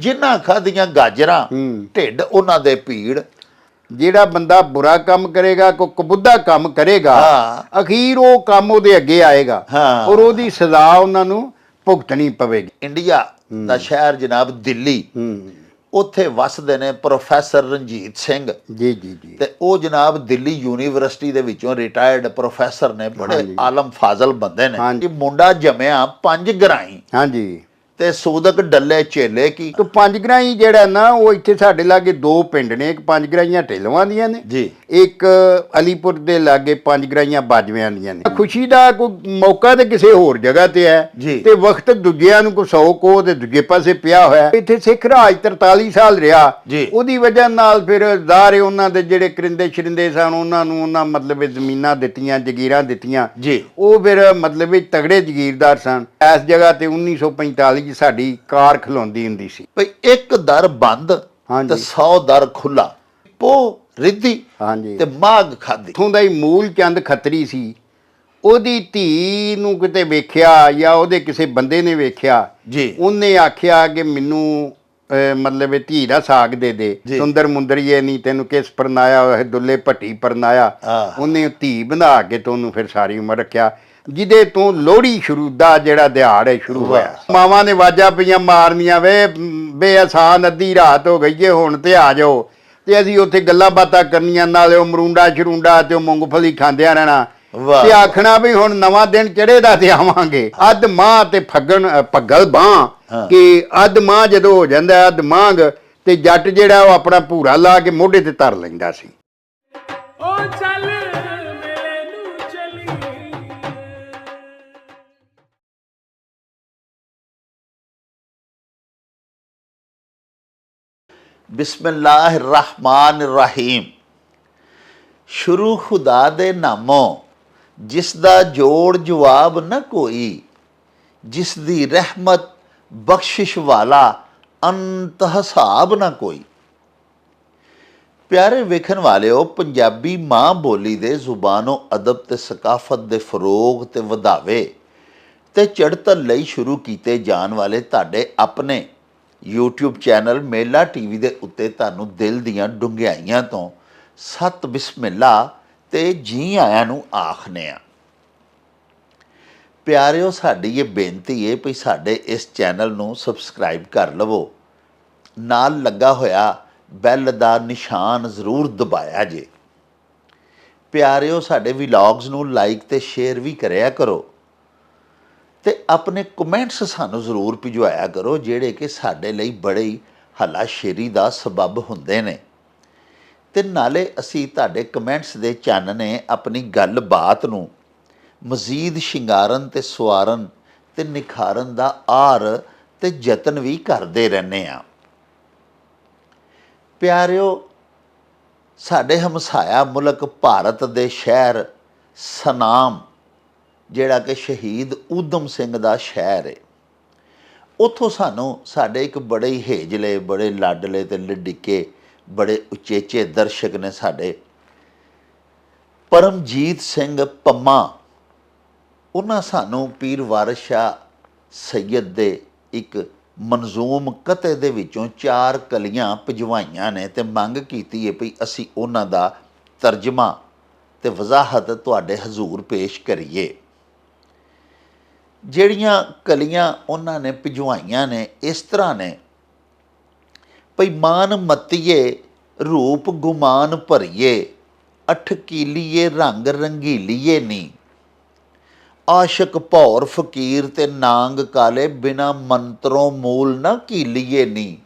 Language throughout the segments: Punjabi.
ਜਿਨ੍ਹਾਂ ਖਾਧੀਆਂ ਗਾਜਰਾਂ। ਢਿੱਡ ਉਹਨਾਂ ਦੇ ਭੀੜ। ਜਿਹੜਾ ਬੰਦਾ ਬੁਰਾ ਕੰਮ ਕਰੇਗਾ ਕੋ ਕਬੁੱਧਾ ਕੰਮ ਕਰੇਗਾ। ਅਖੀਰ ਉਹ ਕੰਮ ਉਹਦੇ ਅੱਗੇ ਆਏਗਾ। ਔਰ ਉਹਦੀ ਸਜ਼ਾ ਉਹਨਾਂ ਨੂੰ ਭੁਗਤਣੀ ਪਵੇਗੀ। ਇੰਡੀਆ ਦਾ ਸ਼ਹਿਰ ਜਨਾਬ ਦਿੱਲੀ। ਉੱਥੇ ਵਸਦੇ ਨੇ ਪ੍ਰੋਫੈਸਰ ਰਣਜੀਤ ਸਿੰਘ। ਜੀ ਜੀ ਜੀ। ਤੇ ਉਹ ਜਨਾਬ ਦਿੱਲੀ ਯੂਨੀਵਰਸਿਟੀ ਦੇ ਵਿੱਚੋਂ ਰਿਟਾਇਰਡ ਪ੍ਰੋਫੈਸਰ ਨੇ ਬੜੇ। ਆਲਮ ਫਾਜ਼ਲ ਬੰਦੇ ਨੇ। ਇਹ ਮੁੰਡਾ ਜੰਮਿਆ ਪੰਜ ਗਰਾਈ। ਹਾਂਜੀ। ਤੇ ਸੂਦਕ ਡੱਲੇ ਚੇਲੇ ਕੀ ਤੋ ਪੰਜ ਗਰਾਈ ਜਿਹੜਾ ਨਾ ਉਹ ਇੱਥੇ ਸਾਡੇ ਲਾਗੇ ਦੋ ਪਿੰਡ ਨੇ ਇੱਕ ਪੰਜ ਗਰਾਈਆਂ ਢਿਲਵਾਂ ਦੀਆਂ ਨੇ ਜੀ ਇੱਕ ਅਲੀਪੁਰ ਦੇ ਲਾਗੇ ਪੰਜ ਗਰਾਈਆਂ ਬਾਜਵਿਆਂ ਦੀਆਂ ਨੇ ਖੁਸ਼ੀ ਦਾ ਕੋਈ ਮੌਕਾ ਤੇ ਕਿਸੇ ਹੋਰ ਜਗ੍ਹਾ ਤੇ ਹੈ ਜੀ। ਤੇ ਵਕਤ ਦੂਜਿਆਂ ਨੂੰ ਕੋ ਸੌ ਕੋ ਤੇ ਦੂਜੇ ਪਾਸੇ ਪਿਆ ਹੋਇਆ ਹੈ। ਇੱਥੇ ਸਿੱਖ ਰਾਜ 43 ਸਾਲ ਰਿਹਾ ਜੀ। ਉਹਦੀ ਵਜ੍ਹਾ ਨਾਲ ਫਿਰ ਜ਼ਾਰੇ ਉਹਨਾਂ ਦੇ ਜਿਹੜੇ ਕਰਿੰਦੇ ਸ਼ਰਿੰਦੇ ਸਨ ਉਹਨਾਂ ਨੂੰ ਉਹਨਾਂ ਮਤਲਬ ਇਹ ਜ਼ਮੀਨਾਂ ਦਿੱਤੀਆਂ ਜਗੀਰਾਂ ਦਿੱਤੀਆਂ ਜੀ ਉਹ ਫਿਰ ਮਤਲਬ ਇਹ ਤਗੜੇ ਜਗੀਰਦਾਰ ਸਨ ਇਸ ਜਗ੍ਹਾ ਤੇ 1945 ਚ ਸਾਡੀ ਕਾਰ ਖਲੋਂਦੀ ਹੁੰਦੀ ਸੀ। ਭਈ ਇੱਕ ਦਰ ਬੰਦ। ਤੇ 100 ਦਰ ਖੁੱਲਾ ਪੋ ਰਿੱਧੀ ਹਾਂਜੀ। ਤੇ ਮਾਗ ਖਾਦੀ ਇੱਥੋਂ ਦਾ ਹੀ ਮੂਲ ਚੰਦ ਖੱਤਰੀ ਸੀ। ਉਹਦੀ ਧੀ ਨੂੰ ਕਿਤੇ ਵੇਖਿਆ ਜਾਂ ਉਹਦੇ ਕਿਸੇ ਬੰਦੇ ਨੇ ਵੇਖਿਆ ਜੀ। ਉਹਨੇ ਆਖਿਆ ਕਿ ਮੈਨੂੰ ਮਤਲਬ ਇਹ ਧੀ ਦਾ ਸਾਗ ਦੇ ਦੇ। ਜੀ। ਸੁੰਦਰ ਮੁੰਦਰੀਏ ਨਹੀਂ ਤੈਨੂੰ ਕਿਸ ਪਰਨਾਇਆ ਹੋਇਆ ਦੁੱਲੇ ਭੱਟੀ ਪਰਨਾਇਆ। ਉਹਨੇ ਉਹ ਧੀ ਬਣਾ ਕੇ ਤੇ ਉਹਨੂੰ ਫਿਰ ਸਾਰੀ ਉਮਰ ਰੱਖਿਆ। ਜਿਹਦੇ ਤੋਂ ਲੋਹੜੀ ਸ਼ੁਰੂ ਦਾ ਜਿਹੜਾ ਦਿਹਾੜ ਹੈ ਸ਼ੁਰੂ ਹੋਇਆ। ਮਾਵਾਂ ਨੇ ਵਾਜਾ ਪਈਆਂ ਮਾਰਨੀਆਂ ਵੇ ਬੇਅਸਾਨ ਅੱਧੀ ਰਾਤ ਹੋ ਗਈ ਏ ਹੁਣ ਤੇ ਆ ਜਾਓ। ਤੇ ਅਸੀਂ ਉੱਥੇ ਗੱਲਾਂ ਬਾਤਾਂ ਕਰਨੀਆਂ ਨਾਲੇ ਉਹ ਮਰੂੰਡਾ ਸ਼ਰੂੰਡਾ ਤੇ ਉਹ ਮੂੰਗਫਲੀ ਖਾਂਦਿਆਂ ਰਹਿਣਾ। ਤੇ ਆਖਣਾ ਵੀ ਹੁਣ ਨਵਾਂ ਦਿਨ ਚੜ੍ਹੇ ਦਾ ਤੇ ਆਵਾਂਗੇ? ਅੱਧ ਮਾਹ ਤੇ ਫੱਗਣ ਅ, ਭੱਗਲ ਬਾਹ। ਕਿ ਅੱਧ ਮਾਹ ਜਦੋਂ ਹੋ ਜਾਂਦਾ ਅੱਧ ਮਾਂਗ ਤੇ ਜੱਟ ਜਿਹੜਾ ਉਹ ਆਪਣਾ ਭੂਰਾ ਲਾ ਕੇ ਮੋਢੇ ਤੇ ਧਰ ਲੈਂਦਾ ਸੀ। ਓ ਚੱਲ ਬਿਸਮਿਲ੍ਲਾਹਿ ਸ਼ੁਰੂ ਖੁਦਾ ਦੇ ਨਾਮੋਂ ਜਿਸ ਦਾ ਜੋੜ ਜਵਾਬ ਨਾ ਕੋਈ ਜਿਸ ਦੀ ਰਹਿਮਤ ਬਖਸ਼ਿਸ਼ ਵਾਲਾ ਅੰਤ ਹਿਸਾਬ ਨਾ ਕੋਈ। ਪਿਆਰੇ ਵੇਖਣ ਵਾਲਿਓ, ਪੰਜਾਬੀ ਮਾਂ ਬੋਲੀ ਦੇ ਜ਼ੁਬਾਨੋ ਅਦਬ ਤੇ ਸਕਾਫਤ ਦੇ ਫਰੋਗ ਤੇ ਵਧਾਵੇ ਤੇ ਚੜਤਲ ਲਈ ਸ਼ੁਰੂ ਕੀਤੇ ਜਾਣ ਵਾਲੇ ਤੁਹਾਡੇ ਆਪਣੇ YouTube ਚੈਨਲ ਮੇਲਾ ਟੀਵੀ ਦੇ ਉੱਤੇ ਤੁਹਾਨੂੰ ਦਿਲ ਦੀਆਂ ਡੁੰਗਿਆਈਆਂ ਤੋਂ ਸਤ ਬਿਸਮਿਲ੍ਲਾ ਤੇ ਜੀ ਆਇਆਂ ਨੂੰ ਆਖਨੇ ਆ। ਪਿਆਰਿਓ, ਸਾਡੀ ਇਹ ਬੇਨਤੀ ਹੈ ਵੀ ਸਾਡੇ ਇਸ ਚੈਨਲ ਨੂੰ ਸਬਸਕ੍ਰਾਈਬ ਕਰ ਲਵੋ। ਨਾਲ ਲੱਗਾ ਹੋਇਆ ਬੈਲ ਦਾ ਨਿਸ਼ਾਨ ਜ਼ਰੂਰ ਦਬਾਇਆ ਜੇ। ਪਿਆਰਿਓ, ਸਾਡੇ ਵਲੌਗਸ ਨੂੰ ਲਾਈਕ ਤੇ ਸ਼ੇਅਰ ਵੀ ਕਰਿਆ ਕਰੋ। ਤੇ ਆਪਣੇ ਕਮੈਂਟਸ ਸਾਨੂੰ ਜ਼ਰੂਰ ਭਿਜਵਾਇਆ ਕਰੋ, ਜਿਹੜੇ ਕਿ ਸਾਡੇ ਲਈ ਬੜੇ ਹੀ ਹੱਲਾਸ਼ੇਰੀ ਦਾ ਸਬਬ ਹੁੰਦੇ ਨੇ। ਤੇ ਨਾਲੇ ਅਸੀਂ ਤੁਹਾਡੇ ਕਮੈਂਟਸ ਦੇ ਚਾਨਣੇ ਆਪਣੀ ਗੱਲਬਾਤ ਨੂੰ ਮਜ਼ੀਦ ਸ਼ਿੰਗਾਰਨ ਤੇ ਸਵਾਰਨ ਤੇ ਨਿਖਾਰਨ ਦਾ ਆਰ ਤੇ ਯਤਨ ਵੀ ਕਰਦੇ ਰਹਿੰਦੇ ਆ ਪਿਆਰਿਓ, ਸਾਡੇ ਹਮਸਾਇਆ ਮੁਲਕ ਭਾਰਤ ਦੇ ਸ਼ਹਿਰ ਸਨਾਮ ਜਿਹੜਾ ਕਿ ਸ਼ਹੀਦ ਊਧਮ ਸਿੰਘ ਦਾ ਸ਼ਹਿਰ ਹੈ ਉੱਥੋਂ ਸਾਨੂੰ ਸਾਡੇ ਇੱਕ ਬੜੇ ਹੀ ਹੇਜਲੇ, ਬੜੇ ਲਾਡਲੇ ਤੇ ਲਡਿੱਕੇ ਬੜੇ ਉਚੇਚੇ ਦਰਸ਼ਕ ਨੇ ਸਾਡੇ। ਪਰਮਜੀਤ ਸਿੰਘ ਪੰਮਾ, ਉਹਨਾਂ ਸਾਨੂੰ ਪੀਰ ਵਾਰਿਸ ਸ਼ਾਹ ਦੇ ਇੱਕ ਮਨਜ਼ੂਮ ਕਤੇ ਦੇ ਵਿੱਚੋਂ ਚਾਰ ਕਲੀਆਂ ਭਜਵਾਈਆਂ ਨੇ ਤੇ ਮੰਗ ਕੀਤੀ ਹੈ ਵੀ ਅਸੀਂ ਉਹਨਾਂ ਦਾ ਤਰਜਮਾ ਤੇ ਵਜ਼ਾਹਤ ਤੁਹਾਡੇ ਹਜ਼ੂਰ ਪੇਸ਼ ਕਰੀਏ। ਜਿਹੜੀਆਂ ਕਲੀਆਂ ਉਹਨਾਂ ਨੇ ਭਿਜਵਾਈਆਂ ਨੇ, ਇਸ ਤਰ੍ਹਾਂ ਨੇ। ਭਈ ਮਾਨ ਮਤੀਏ, ਰੂਪ ਗੁਮਾਨ ਭਰੀਏ, ਅਠ ਕੀਲੀਏ, ਰੰਗ ਰੰਗੀਲੀਏ ਨੀ। ਆਸ਼ਕ ਭੌਰ ਫਕੀਰ ਤੇ ਨਾਂਗ ਕਾਲੇ ਬਿਨਾ ਮੰਤਰੋਂ ਮੂਲ ਨਾ ਕੀਲੀਏ ਨੀ।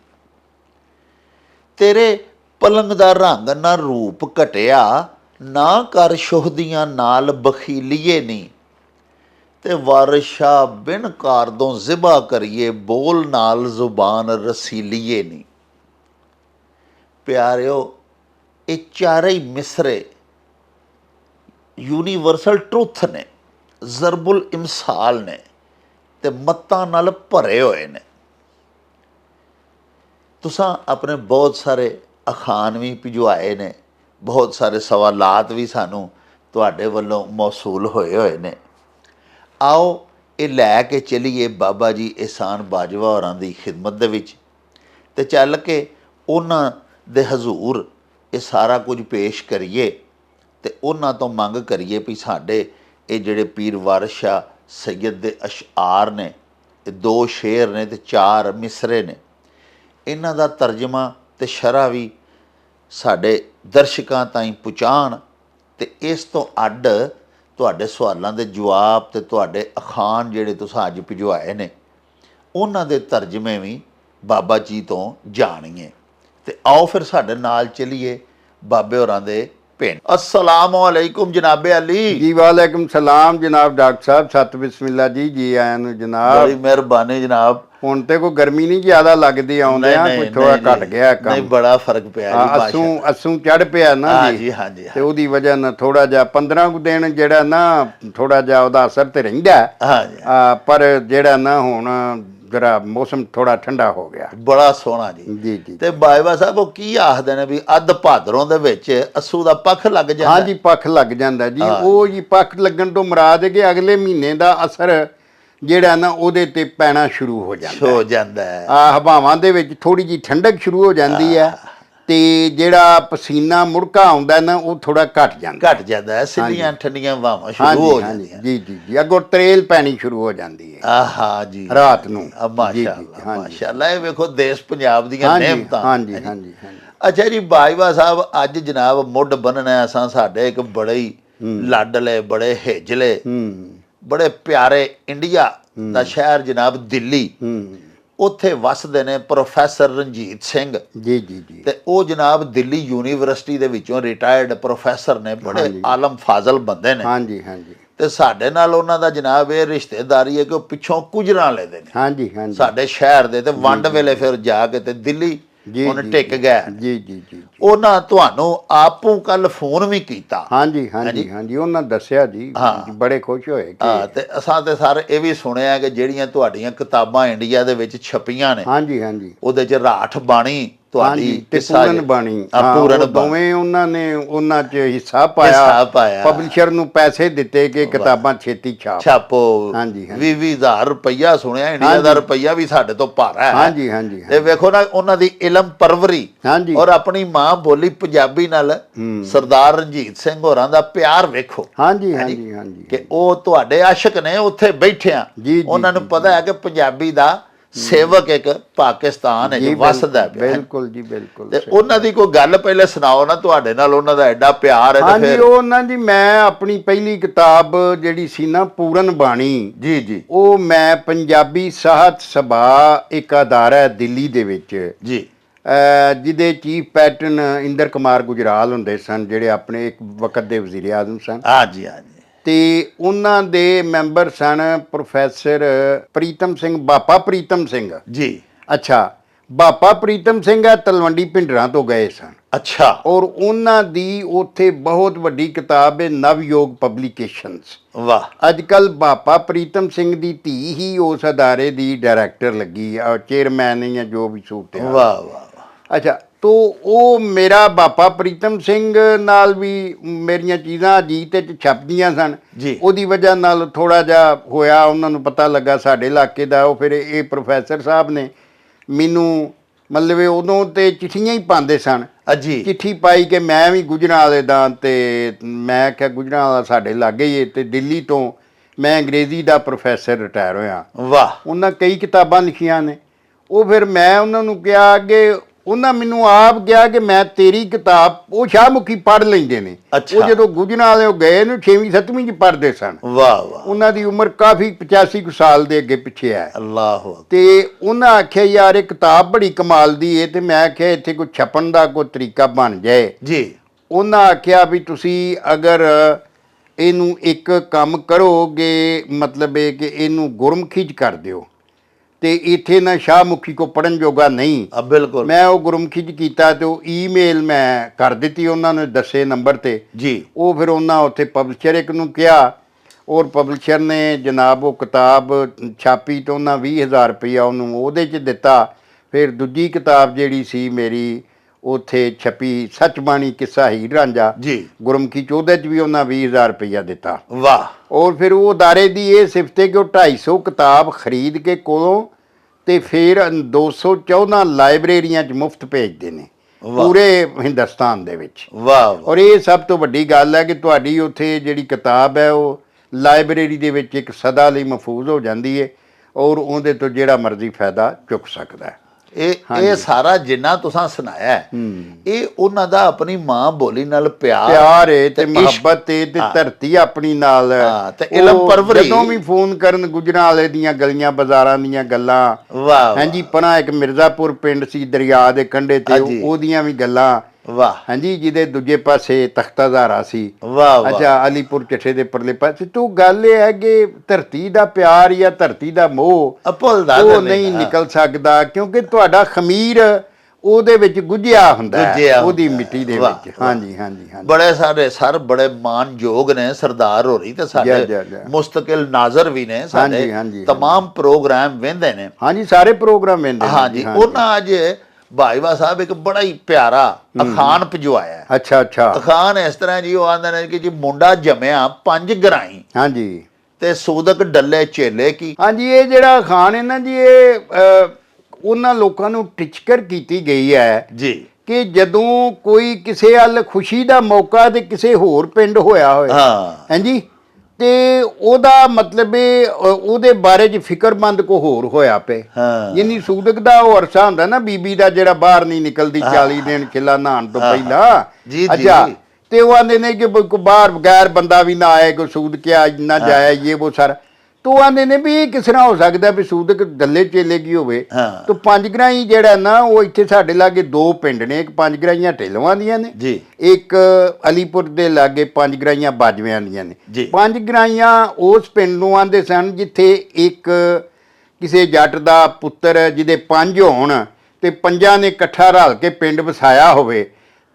ਤੇਰੇ ਪਲੰਗ ਦਾ ਰੰਗ ਨਾ ਰੂਪ ਘਟਿਆ, ਨਾ ਕਰ ਸ਼ੁਹਦੀਆਂ ਨਾਲ ਬਖੀਲੀਏ ਨੀ। ਤੇ ਵਾਰਿਸ਼ਾ ਬਿਨ ਕਾਰਦੋਂ ਜ਼ਿਬਾ ਕਰੀਏ, ਬੋਲ ਨਾਲ ਜ਼ੁਬਾਨ ਰਸੀਲੀਏ ਨਹੀਂ ਪਿਆਰਿਓ, ਇਹ ਚਾਰੇ ਹੀ ਮਿਸਰੇ ਯੂਨੀਵਰਸਲ ਟਰੁੱਥ ਨੇ, ਜ਼ਰਬੁਲ ਇਮਸਾਲ ਨੇ ਤੇ ਮੱਤਾਂ ਨਾਲ ਭਰੇ ਹੋਏ ਨੇ। ਤੁਸੀਂ ਆਪਣੇ ਬਹੁਤ ਸਾਰੇ ਅਖਾਨ ਵੀ ਭਿਜਵਾਏ ਨੇ, ਬਹੁਤ ਸਾਰੇ ਸਵਾਲਾਤ ਵੀ ਸਾਨੂੰ ਤੁਹਾਡੇ ਵੱਲੋਂ ਮੌਸੂਲ ਹੋਏ ਹੋਏ ਨੇ। ਆਓ ਇਹ ਲੈ ਕੇ ਚਲੀਏ ਬਾਬਾ ਜੀ ਇਹਸਾਨ ਬਾਜਵਾ ਹੋਰਾਂ ਦੀ ਖਿਦਮਤ ਦੇ ਵਿੱਚ ਤੇ ਚੱਲ ਕੇ ਉਹਨਾਂ ਦੇ ਹਜ਼ੂਰ ਇਹ ਸਾਰਾ ਕੁਝ ਪੇਸ਼ ਕਰੀਏ ਤੇ ਉਹਨਾਂ ਤੋਂ ਮੰਗ ਕਰੀਏ ਵੀ ਸਾਡੇ ਇਹ ਜਿਹੜੇ ਪੀਰ ਵਾਰਿਸ ਸ਼ਾਹ ਸੈਯਦ ਦੇ ਅਸ਼ਆਰ ਨੇ, ਇਹ ਦੋ ਸ਼ੇਰ ਨੇ ਤੇ ਚਾਰ ਮਿਸਰੇ ਨੇ। ਇਹਨਾਂ ਦਾ ਤਰਜਮਾ ਤੇ ਸ਼ਰਾ ਵੀ ਸਾਡੇ ਦਰਸ਼ਕਾਂ ਤਾਈਂ ਪਹੁੰਚਾਣ ਤੇ ਇਸ ਤੋਂ ਅੱਡ ਤੁਹਾਡੇ ਸਵਾਲਾਂ ਦੇ ਜਵਾਬ ਤੇ ਤੁਹਾਡੇ ਅਖਾਣ ਜਿਹੜੇ ਤੁਸੀਂ ਅੱਜ ਭਿਜਵਾਏ ਨੇ, ਉਹਨਾਂ ਦੇ ਤਰਜਮੇ ਵੀ ਬਾਬਾ ਜੀ ਤੋਂ ਜਾਣੀਏ। ਤੇ ਆਓ ਫਿਰ ਸਾਡੇ ਨਾਲ ਚਲੀਏ ਬਾਬੇ ਹੋਰਾਂ ਦੇ ਪਿੰਡ ਅਸਲਾਮ ਅਲੈਕੁਮ ਜਨਾਬੇ ਅਲੀ। ਜੀ ਵਾਲੇਕਮ ਸਲਾਮ ਜਨਾਬ ਡਾਕਟਰ ਸਾਹਿਬ ਸਤ ਬਿਸਮਿਲ੍ਲਾ ਜੀ ਜੀ ਆਇਆਂ ਨੂੰ ਜਨਾਬ। ਬੜੀ ਮਿਹਰਬਾਨੀ ਜਨਾਬ। ਹੁਣ ਤੇ ਕੋਈ ਗਰਮੀ ਨਹੀਂ ਜ਼ਿਆਦਾ ਲੱਗਦੀ ਆਉਂਦੇ ਆ ਕੋਈ ਥੋੜਾ ਨਹੀਂ ਘਟ ਗਿਆ ਨਹੀਂ ਕੰਮ। ਬੜਾ ਫ਼ਰਕ ਪਿਆ ਜੀ ਅਸੂ ਅਸੂ ਚੜ ਪਿਆ ਨਾ ਜੀ। ਹਾਂ ਜੀ ਤੇ ਉਹਦੀ ਵਜ੍ਹਾ ਨਾਲ ਥੋੜਾ ਜਿਹਾ 15 ਕੁ ਦਿਨ ਜਿਹੜਾ ਨਾ ਥੋੜਾ ਜਿਹਾ ਉਹਦਾ ਅਸਰ ਤੇ ਰਹਿੰਦਾ। ਹੈ। ਪਰ ਜਿਹੜਾ ਨਾ ਹੁਣ ਜਰਾ ਮੌਸਮ ਥੋੜਾ ਠੰਡਾ ਹੋ ਗਿਆ। ਬੜਾ ਸੋਹਣਾ ਜੀ। ਜੀ ਜੀ ਤੇ ਬਾਈਬਾ ਸਾਹਿਬ ਉਹ ਕੀ ਆਖਦੇ ਨੇ ਵੀ ਅੱਧ ਭਾਦਰੋਂ ਦੇ ਵਿੱਚ ਅਸੂ ਦਾ ਪੱਖ ਲੱਗ ਜਾਂਦਾ? ਹਾਂ ਜੀ ਪੱਖ ਲੱਗ ਜਾਂਦਾ ਜੀ। ਉਹ ਜੀ ਪੱਖ ਲੱਗਣ ਤੋਂ ਮੁਰਾਦ ਹੈ ਕਿ ਅਗਲੇ ਮਹੀਨੇ ਦਾ ਅਸਰ ਜਿਹੜਾ ਨਾ ਉਹਦੇ ਤੇ ਪੈਣਾ ਸ਼ੁਰੂ ਹੋ ਜਾਂਦਾ ਹੋ ਜਾਂਦਾ ਹੈ। ਆ ਹਵਾਵਾਂ ਦੇ ਵਿੱਚ ਥੋੜੀ ਜੀ ਠੰਡਕ ਸ਼ੁਰੂ ਹੋ ਜਾਂਦੀ ਹੈ। ਤੇ ਜਿਹੜਾ ਪਸੀਨਾ ਮੁੜਕਾ ਆਉਂਦਾ ਨਾ ਉਹ ਥੋੜਾ ਘਟ ਜਾਂਦਾ। ਘਟ ਜਾਂਦਾ ਹੈ ਸਿੱਧੀਆਂ ਠੰਡੀਆਂ ਵਾਵਾਂ ਸ਼ੁਰੂ ਹੋ ਜਾਂਦੀਆਂ। ਜੀ ਜੀ ਜੀ। ਅੱਗੋਂ ਤਰੇਲ ਪੈਣੀ ਸ਼ੁਰੂ ਹੋ ਜਾਂਦੀ ਹੈ। ਆਹਾ ਜੀ। ਰਾਤ ਨੂੰ। ਮਾਸ਼ਾਅੱਲਾ। ਮਾਸ਼ਾਅੱਲਾ ਇਹ ਵੇਖੋ ਦੇਸ਼ ਪੰਜਾਬ ਦੀਆਂ ਨਿਹਮਤਾਂ। ਹਾਂਜੀ ਹਾਂਜੀ। ਅੱਛਾ ਜੀ ਬਾਜਵਾ ਸਾਹਿਬ ਅੱਜ ਜਨਾਬ ਮੁੱਢ ਬੰਨਣਾ ਅਸਾਂ ਸਾਡੇ ਇੱਕ ਬੜੇ ਹੀ ਲਾਡਲੇ ਬੜੇ ਹੇਜਲੇ ਬੜੇ ਪਿਆਰੇ ਇੰਡੀਆ ਦਾ ਸ਼ਹਿਰ ਜਨਾਬ ਦਿੱਲੀ। ਉੱਥੇ ਵਸਦੇ ਨੇ ਪ੍ਰੋਫੈਸਰ ਰਣਜੀਤ ਸਿੰਘ। ਜੀ ਜੀ ਜੀ। ਤੇ ਉਹ ਜਨਾਬ ਦਿੱਲੀ ਯੂਨੀਵਰਸਿਟੀ ਦੇ ਵਿੱਚੋਂ ਰਿਟਾਇਰਡ ਪ੍ਰੋਫੈਸਰ ਨੇ ਬੜੇ ਆਲਮ ਫਾਜ਼ਲ ਬੰਦੇ ਨੇ। ਹਾਂਜੀ ਹਾਂਜੀ। ਤੇ ਸਾਡੇ ਨਾਲ ਉਹਨਾਂ ਦਾ ਜਨਾਬ ਇਹ ਰਿਸ਼ਤੇਦਾਰੀ ਹੈ ਕਿ ਉਹ ਪਿੱਛੋਂ ਕੁਜਰਾਂ ਲੈਂਦੇ ਨੇ। ਹਾਂਜੀ ਹਾਂਜੀ। ਸਾਡੇ ਸ਼ਹਿਰ ਦੇ ਤੇ ਵੰਡ ਵੇਲੇ ਫਿਰ ਜਾ ਕੇ ਤੇ ਦਿੱਲੀ ਜੀ, ਉਹਨੇ ਜੀ, ਟਿਕ ਗਏ ਜੀ ਜੀ ਜੀ ਉਹਨਾਂ ਤੁਹਾਨੂੰ ਆਪੂ ਕੱਲ ਫੋਨ ਵੀ ਕੀਤਾ। ਹਾਂਜੀ ਹਾਂਜੀ ਹਾਂਜੀ ਉਹਨਾਂ ਦੱਸਿਆ ਜੀ। ਬੜੇ ਖੁਸ਼ ਹੋਏ ਕਿ ਹਾਂ ਤੇ ਅਸਾਂ ਤੇ ਸਾਰੇ ਇਹ ਵੀ ਸੁਣਿਆ ਕਿ ਜਿਹੜੀਆਂ ਤੁਹਾਡੀਆਂ ਕਿਤਾਬਾਂ ਇੰਡੀਆ ਦੇ ਵਿੱਚ ਛਪੀਆਂ ਨੇ ਹਾਂਜੀ ਹਾਂਜੀ। ਉਹਦੇ ਚ ਰਾਠ ਬਾਣੀ ਤੁਹਾਡੀ ਤੇ ਪੂਰਨ। ਬਾਣੀ। ਹਾਂ, ਪੂਰਨ ਦੋਵੇਂ ਉਹਨਾਂ ਨੇ ਉਹਨਾਂ 'ਚ ਹਿੱਸਾ ਪਾਇਆ। ਪਬਲਿਸ਼ਰ ਨੂੰ ਪੈਸੇ ਦਿੱਤੇ ਕਿ ਕਿਤਾਬਾਂ ਛੇਤੀ ਛਾਪ। ਛਾਪੋ। ਹਾਂਜੀ, ਹਾਂਜੀ। 20000 ਰੁਪਈਆ ਸੁਣਿਆ ਇੰਡੀਆ ਦਾ ਰੁਪਈਆ ਵੀ ਸਾਡੇ ਤੋਂ ਭਾਰਾ ਹੈ। ਹਾਂਜੀ ਹਾਂਜੀ ਤੇ ਵੇਖੋ ਨਾ ਉਹਨਾਂ ਦੀ ਇਲਮ ਪਰਵਰੀ। ਹਾਂਜੀ। ਔਰ ਆਪਣੀ ਮਾਂ ਬੋਲੀ ਪੰਜਾਬੀ ਨਾਲ ਸਰਦਾਰ ਰਣਜੀਤ ਸਿੰਘ ਹੋਰਾਂ ਦਾ ਪਿਆਰ ਵੇਖੋ। ਹਾਂਜੀ ਹਾਂਜੀ ਹਾਂਜੀ ਕਿ ਉਹ ਤੁਹਾਡੇ ਆਸ਼ਿਕ ਨੇ ਉੱਥੇ ਬੈਠਿਆਂ। ਉਹਨਾਂ ਨੂੰ ਪਤਾ ਹੈ ਕਿ ਪੰਜਾਬੀ ਦਾ ਸੇਵਕ ਇੱਕ ਪਾਕਿਸਤਾਨ ਹੈ ਜੀ, ਜੋ ਵਸਦਾ। ਬਿਲਕੁਲ ਜੀ ਬਿਲਕੁਲ ਤੇ ਉਹਨਾਂ ਦੀ ਕੋਈ ਗੱਲ ਪਹਿਲੇ ਸੁਣਾਓ ਨਾ ਤੁਹਾਡੇ ਨਾਲ ਉਹਨਾਂ ਦਾ ਐਡਾ ਪਿਆਰ ਹੈ ਤੇ ਹਾਂਜੀ ਫਿਰ ਉਹ ਉਹਨਾਂ ਦੀ ਮੈਂ ਆਪਣੀ ਪਹਿਲੀ ਕਿਤਾਬ ਜਿਹੜੀ ਸੀ ਨਾ ਪੂਰਨ ਬਾਣੀ ਜੀ ਜੀ। ਉਹ ਮੈਂ ਪੰਜਾਬੀ ਸਾਹਿਤ ਸਭਾ ਇੱਕ ਅਦਾਰਾ ਹੈ ਦਿੱਲੀ ਦੇ ਵਿੱਚ। ਜੀ। ਅਹ ਜਿਹਦੇ ਚੀਫ ਪੈਟਰਨ ਇੰਦਰ ਕੁਮਾਰ ਗੁਜਰਾਲ ਹੁੰਦੇ ਸਨ ਜਿਹੜੇ ਆਪਣੇ ਇੱਕ ਵਕਤ ਦੇ ਵਜ਼ੀਰ ਆਜ਼ਮ ਸਨ। ਹਾਂਜੀ ਹਾਂਜੀ। ਤੇ ਉਹਨਾਂ ਦੇ ਮੈਂਬਰ ਸਨ ਪ੍ਰੋਫੈਸਰ ਪ੍ਰੀਤਮ ਸਿੰਘ ਬਾਪਾ ਪ੍ਰੀਤਮ ਸਿੰਘ। ਜੀ। ਅੱਛਾ ਬਾਪਾ ਪ੍ਰੀਤਮ ਸਿੰਘ ਹੈ ਤਲਵੰਡੀ ਪਿੰਡਰਾਂ ਤੋਂ ਗਏ ਸਨ। ਅੱਛਾ। ਔਰ ਉਹਨਾਂ ਦੀ ਉੱਥੇ ਬਹੁਤ ਵੱਡੀ ਕਿਤਾਬ ਹੈ ਨਵਯੋਗ ਪਬਲੀਕੇਸ਼ਨਸ ਵਾਹ। ਅੱਜ ਕੱਲ ਬਾਪਾ ਪ੍ਰੀਤਮ ਸਿੰਘ ਦੀ ਧੀ ਹੀ ਉਸ ਅਦਾਰੇ ਦੀ ਡਾਇਰੈਕਟਰ ਲੱਗੀ ਆ ਚੇਅਰਮੈਨ ਜਾਂ ਜੋ ਵੀ ਸੂਟ ਹੈ ਵਾਹ ਵਾਹ। ਅੱਛਾ ਤੋ ਉਹ ਮੇਰਾ ਬਾਪਾ ਪ੍ਰੀਤਮ ਸਿੰਘ ਨਾਲ ਵੀ ਮੇਰੀਆਂ ਚੀਜ਼ਾਂ ਅਜੀਤ ਚ ਛਪਦੀਆਂ ਸਨ। ਜੀ। ਉਹਦੀ ਵਜ੍ਹਾ ਨਾਲ ਥੋੜਾ ਜਿਹਾ ਹੋਇਆ ਉਹਨਾਂ ਨੂੰ ਪਤਾ ਲੱਗਾ ਸਾਡੇ ਇਲਾਕੇ ਦਾ। ਉਹ ਫਿਰ ਇਹ ਪ੍ਰੋਫੈਸਰ ਸਾਹਿਬ ਨੇ ਮੈਨੂੰ ਮਤਲਬ ਇਹ ਉਦੋਂ ਤੇ ਚਿੱਠੀਆਂ ਹੀ ਪਾਉਂਦੇ ਸਨ। ਅਜੀ ਚਿੱਠੀ ਪਾਈ ਕਿ ਮੈਂ ਵੀ ਗੁਜਰਾਂ ਵਾਲੇ ਦਾ ਤੇ ਮੈਂ ਕਿਹਾ ਗੁਜਰਾਂ ਵਾਲਾ ਸਾਡੇ ਲਾਗੇ ਹੀ ਹੈ ਤੇ ਦਿੱਲੀ ਤੋਂ ਮੈਂ ਅੰਗਰੇਜ਼ੀ ਦਾ ਪ੍ਰੋਫੈਸਰ ਰਿਟਾਇਰ ਹੋਇਆ। ਵਾਹ। ਉਹਨਾਂ ਕਈ ਕਿਤਾਬਾਂ ਲਿਖੀਆਂ ਨੇ। ਉਹ ਫਿਰ ਮੈਂ ਉਹਨਾਂ ਨੂੰ ਕਿਹਾ ਕਿ ਉਹਨਾਂ ਮੈਨੂੰ ਆਪ ਕਿਹਾ ਕਿ ਮੈਂ ਤੇਰੀ ਕਿਤਾਬ ਉਹ ਸ਼ਾਹਮੁਖੀ ਪੜ੍ਹ ਲੈਂਦੇ ਨੇ। ਅੱਛਾ। ਉਹ ਜਦੋਂ ਗੁਜਰਾਂ ਵਾਲੇ ਉਹ ਗਏ ਨੇ 6ਵੀਂ 7ਵੀਂ ਚ ਪੜ੍ਹਦੇ ਸਨ। ਵਾਹ ਵਾਹ। ਉਹਨਾਂ ਦੀ ਉਮਰ ਕਾਫੀ 85 ਕੁ ਸਾਲ ਦੇ ਅੱਗੇ ਪਿੱਛੇ ਹੈ। ਅੱਲਾਹੁ ਅਕਬਰ। ਤੇ ਉਹਨਾਂ ਆਖਿਆ ਯਾਰ ਇਹ ਕਿਤਾਬ ਬੜੀ ਕਮਾਲ ਦੀ ਏ। ਤੇ ਮੈਂ ਆਖਿਆ ਇੱਥੇ ਕੋਈ ਛਪਣ ਦਾ ਕੋਈ ਤਰੀਕਾ ਬਣ ਜਾਏ। ਜੀ। ਉਹਨਾਂ ਆਖਿਆ ਵੀ ਤੁਸੀਂ ਅਗਰ ਇਹਨੂੰ ਇੱਕ ਕੰਮ ਕਰੋਗੇ ਮਤਲਬ ਇਹ ਕਿ ਇਹਨੂੰ ਗੁਰਮੁਖੀ ਚ ਕਰ ਦਿਓ। ਤੇ ਇੱਥੇ ਨਾ ਸ਼ਾਹਮੁਖੀ ਕੋ ਪੜਨ ਜੋਗਾ ਨਹੀਂ। ਆ ਬਿਲਕੁਲ। ਮੈਂ ਉਹ ਗੁਰਮੁਖੀ ਚ ਕੀਤਾ ਤੇ ਉਹ ਈਮੇਲ ਮੈਂ ਕਰ ਦਿੱਤੀ ਉਹਨਾਂ ਨੇ ਦੱਸੇ ਨੰਬਰ ਤੇ। ਜੀ। ਉਹ ਫਿਰ ਉਹਨਾਂ ਉੱਥੇ ਪਬਲਿਸ਼ਰ ਇੱਕ ਨੂੰ ਕਿਹਾ ਔਰ ਪਬਲਿਸ਼ਰ ਨੇ ਜਨਾਬ ਉਹ ਕਿਤਾਬ ਛਾਪੀ ਤੇ ਉਹਨਾਂ 20000 ਰੁਪਇਆ ਉਹਨੂੰ ਉਹਦੇ 'ਚ ਦਿੱਤਾ। ਫਿਰ ਦੂਜੀ ਕਿਤਾਬ ਜਿਹੜੀ ਸੀ ਮੇਰੀ ਉੱਥੇ ਛਪੀ ਸੱਚ ਬਾਣੀ ਕਿੱਸਾ ਹੀਰ ਰਾਂਝਾ। ਜੀ। ਗੁਰਮੁਖੀ ਚ ਉਹਦੇ 'ਚ ਵੀ ਉਹਨਾਂ 20000 ਰੁਪਇਆ ਦਿੱਤਾ। ਵਾਹ। ਔਰ ਫਿਰ ਉਹ ਅਦਾਰੇ ਦੀ ਇਹ ਸਿਫਤ ਹੈ ਕਿ ਉਹ 250 ਕਿਤਾਬ ਖਰੀਦ ਕੇ ਕੋਲੋਂ ਤੇ ਫਿਰ 214 ਲਾਇਬ੍ਰੇਰੀਆਂ 'ਚ ਮੁਫਤ ਭੇਜਦੇ ਨੇ। ਪੂਰੇ ਹਿੰਦੁਸਤਾਨ ਦੇ ਵਿੱਚ। ਵਾਹ ਵਾਹ। ਔਰ ਇਹ ਸਭ ਤੋਂ ਵੱਡੀ ਗੱਲ ਹੈ ਕਿ ਤੁਹਾਡੀ ਉੱਥੇ ਜਿਹੜੀ ਕਿਤਾਬ ਹੈ ਉਹ ਲਾਇਬ੍ਰੇਰੀ ਦੇ ਵਿੱਚ ਇੱਕ ਸਦਾ ਲਈ ਮਹਫੂਜ਼ ਹੋ ਜਾਂਦੀ ਹੈ ਔਰ ਉਹਦੇ ਤੋਂ ਜਿਹੜਾ ਮਰਜ਼ੀ ਫਾਇਦਾ ਚੁੱਕ ਸਕਦਾ ਹੈ। ਇਹ ਇਹ ਸਾਰਾ ਜਿੰਨਾ ਤੁਸੀਂ ਸੁਣਾਇਆ ਇਹ ਉਹਨਾਂ ਦਾ ਆਪਣੀ ਮਾਂ ਬੋਲੀ ਨਾਲ ਪਿਆਰ ਪਿਆਰ ਹੈ ਤੇ। ਮੁਹੱਬਤ ਹੈ ਤੇ ਧਰਤੀ ਆਪਣੀ ਨਾਲ ਤੇ ਇਲਮ ਪਰਵਰੀ। ਜਦੋਂ ਵੀ ਫੋਨ ਕਰਨ ਗੁਜਰਾਂ ਵਾਲੇ ਦੀਆਂ ਗਲੀਆਂ ਬਾਜ਼ਾਰਾਂ ਦੀਆਂ ਗੱਲਾਂ ਹਾਂਜੀ ਪਰਾਂ ਇੱਕ ਮਿਰਜ਼ਾਪੁਰ ਪਿੰਡ ਸੀ ਦਰਿਆ ਦੇ ਕੰਢੇ ਤੇ। ਉਹਦੀਆਂ ਵੀ ਗੱਲਾਂ ਵਾਹ ਹਾਂਜੀ ਜਿਹਦੇ ਦੂਜੇ ਪਾਸੇ ਤਖਤਾ ਜ਼ਹਰਾ ਸੀ ਵਾਹ ਵਾਹ ਅੱਛਾ ਅਲੀਪੁਰ ਚੱਠੇ ਦੇ ਪਰਲੇ ਪਾਸੇ ਤੂੰ ਗੱਲ ਇਹ ਹੈ ਕਿ ਧਰਤੀ ਦਾ ਪਿਆਰ ਜਾਂ ਧਰਤੀ ਦਾ ਮੋਹ ਅਪੁੱਲਦਾ ਉਹ ਤਾਂ ਨਹੀਂ ਹਾਂ। ਨਿਕਲ ਸਕਦਾ ਕਿਉਂਕਿ ਤੁਹਾਡਾ ਖਮੀਰ ਉਹਦੇ ਵਿੱਚ ਗੁੱਝਿਆ ਹੁੰਦਾ ਹੈ, ਗੁੱਝਿਆ ਉਹਦੀ ਹੁੰਦਾ ਹੈ। ਮਿੱਟੀ ਦੇ ਵਾਹ, ਵਿੱਚ ਹਾਂਜੀ ਹਾਂਜੀ ਹਾਂਜੀ ਬੜੇ ਸਾਰੇ ਸਰ ਬੜੇ ਮਾਨਯੋਗ ਨੇ ਸਰਦਾਰ ਹੋਰੀ ਤੇ ਜਾ, ਸਾਡੇ ਜਾ, ਜਾ। ਮੁਸਤਕਿਲ ਨਾਜ਼ਰ ਵੀ ਨੇ ਸਾਡੇ ਹਾਂਜੀ, ਹਾਂਜੀ। तमाम ਪ੍ਰੋਗਰਾਮ ਵੇਂਦੇ ਨੇ ਹਾਂਜੀ ਸਾਰੇ ਪ੍ਰੋਗਰਾਮ ਵੇਂਦੇ ਨੇ ਹਾਂਜੀ ਜੀ, ਉਹਨਾਂ ਅੱਜ ਭਾਈਵਾ ਸਾਹਿਬ ਇੱਕ ਬੜਾ ਹੀ ਪਿਆਰਾ ਅਖਾਨ ਭਜਵਾਇਆ ਹੈ। ਅੱਛਾ ਅੱਛਾ। ਅਖਾਨ ਇਸ ਤਰ੍ਹਾਂ ਜੀ ਉਹ ਆਂਦੇ ਨੇ ਕਿ ਜੀ ਮੁੰਡਾ ਜੰਮਿਆ ਪੰਜ ਗਰਾਈ। ਹਾਂਜੀ। ਤੇ ਸੂਦਕ ਡੱਲੇ ਚੇਲੇ ਕੀ? ਹਾਂਜੀ ਇਹ ਜਿਹੜਾ ਖਾਨ ਹੈ ਨਾ ਜੀ ਇਹ ਉਹਨਾਂ ਲੋਕਾਂ ਨੂੰ ਟਿਚਕਰ ਕੀਤੀ ਗਈ ਹੈ ਜੀ। ਕਿ ਜਦੋਂ ਕੋਈ ਕਿਸੇ ਵੱਲ ਖੁਸ਼ੀ ਦਾ ਮੌਕਾ ਤੇ ਕਿਸੇ ਹੋਰ ਪਿੰਡ ਹੋਇਆ ਹੋਵੇ। ਹਾਂ। ਹਾਂਜੀ ਤੇ ਉਹਦਾ ਮਤਲਬ ਇਹ ਉਹਦੇ ਬਾਰੇ ਚ ਫਿਕਰਮੰਦ ਕੋ ਹੋਰ ਹੋਇਆ ਪਏ। ਹਾਂ। ਯਾਨੀ ਸੂਦਕ ਦਾ ਉਹ ਅਰਸਾ ਹੁੰਦਾ ਨਾ ਬੀਬੀ ਦਾ ਜਿਹੜਾ ਬਾਹਰ ਨਹੀਂ ਨਿਕਲਦੀ 40 ਦਿਨ ਖਿਲਾ ਨਹਾਉਣ ਤੋਂ ਪਹਿਲਾਂ। ਜੀ, ਜੀ, ਅੱਛਾ। ਤੇ ਉਹ ਆਂਦੇ ਨੇ ਕਿ ਬਾਹਰ ਬਗੈਰ ਬੰਦਾ ਵੀ ਨਾ ਆਏ ਕੋਈ ਸੂਦ ਕਿਆ ਨਾ ਜਾਏ ਇਹ ਉਹ ਸਾਰਾ। ਤੋ ਆਂਦੇ ਨੇ ਵੀ ਕਿਸ ਤਰ੍ਹਾਂ ਹੋ ਸਕਦਾ ਵੀ ਸੂਦਕ ਦੱਲੇ ਚੇਲੇ ਕੀ ਹੋਵੇ ਹਾਂ। ਤੋ ਪੰਜ ਗਰਾਈ ਜਿਹੜਾ ਨਾ ਉਹ ਇੱਥੇ ਸਾਡੇ ਲਾਗੇ ਦੋ ਪਿੰਡ ਨੇ ਇੱਕ ਪੰਜ ਗਰਾਈਆਂ ਢੇਲਵਾਂ ਦੀਆਂ ਨੇ ਜੀ। ਇੱਕ ਅਲੀਪੁਰ ਦੇ ਲਾਗੇ ਪੰਜ ਗਰਾਈਆਂ ਬਾਜਵਿਆਂ ਦੀਆਂ ਨੇ ਜੀ। ਪੰਜ ਗਰਾਈਆਂ ਉਸ ਪਿੰਡ ਨੂੰ ਆਂਦੇ ਸਨ ਜਿੱਥੇ ਇੱਕ ਕਿਸੇ ਜੱਟ ਦਾ ਪੁੱਤਰ ਜਿਹਦੇ ਪੰਜ ਹੋਣ ਤੇ ਪੰਜਾਂ ਨੇ ਇਕੱਠਾ ਰਲ ਕੇ ਪਿੰਡ ਵਸਾਇਆ ਹੋਵੇ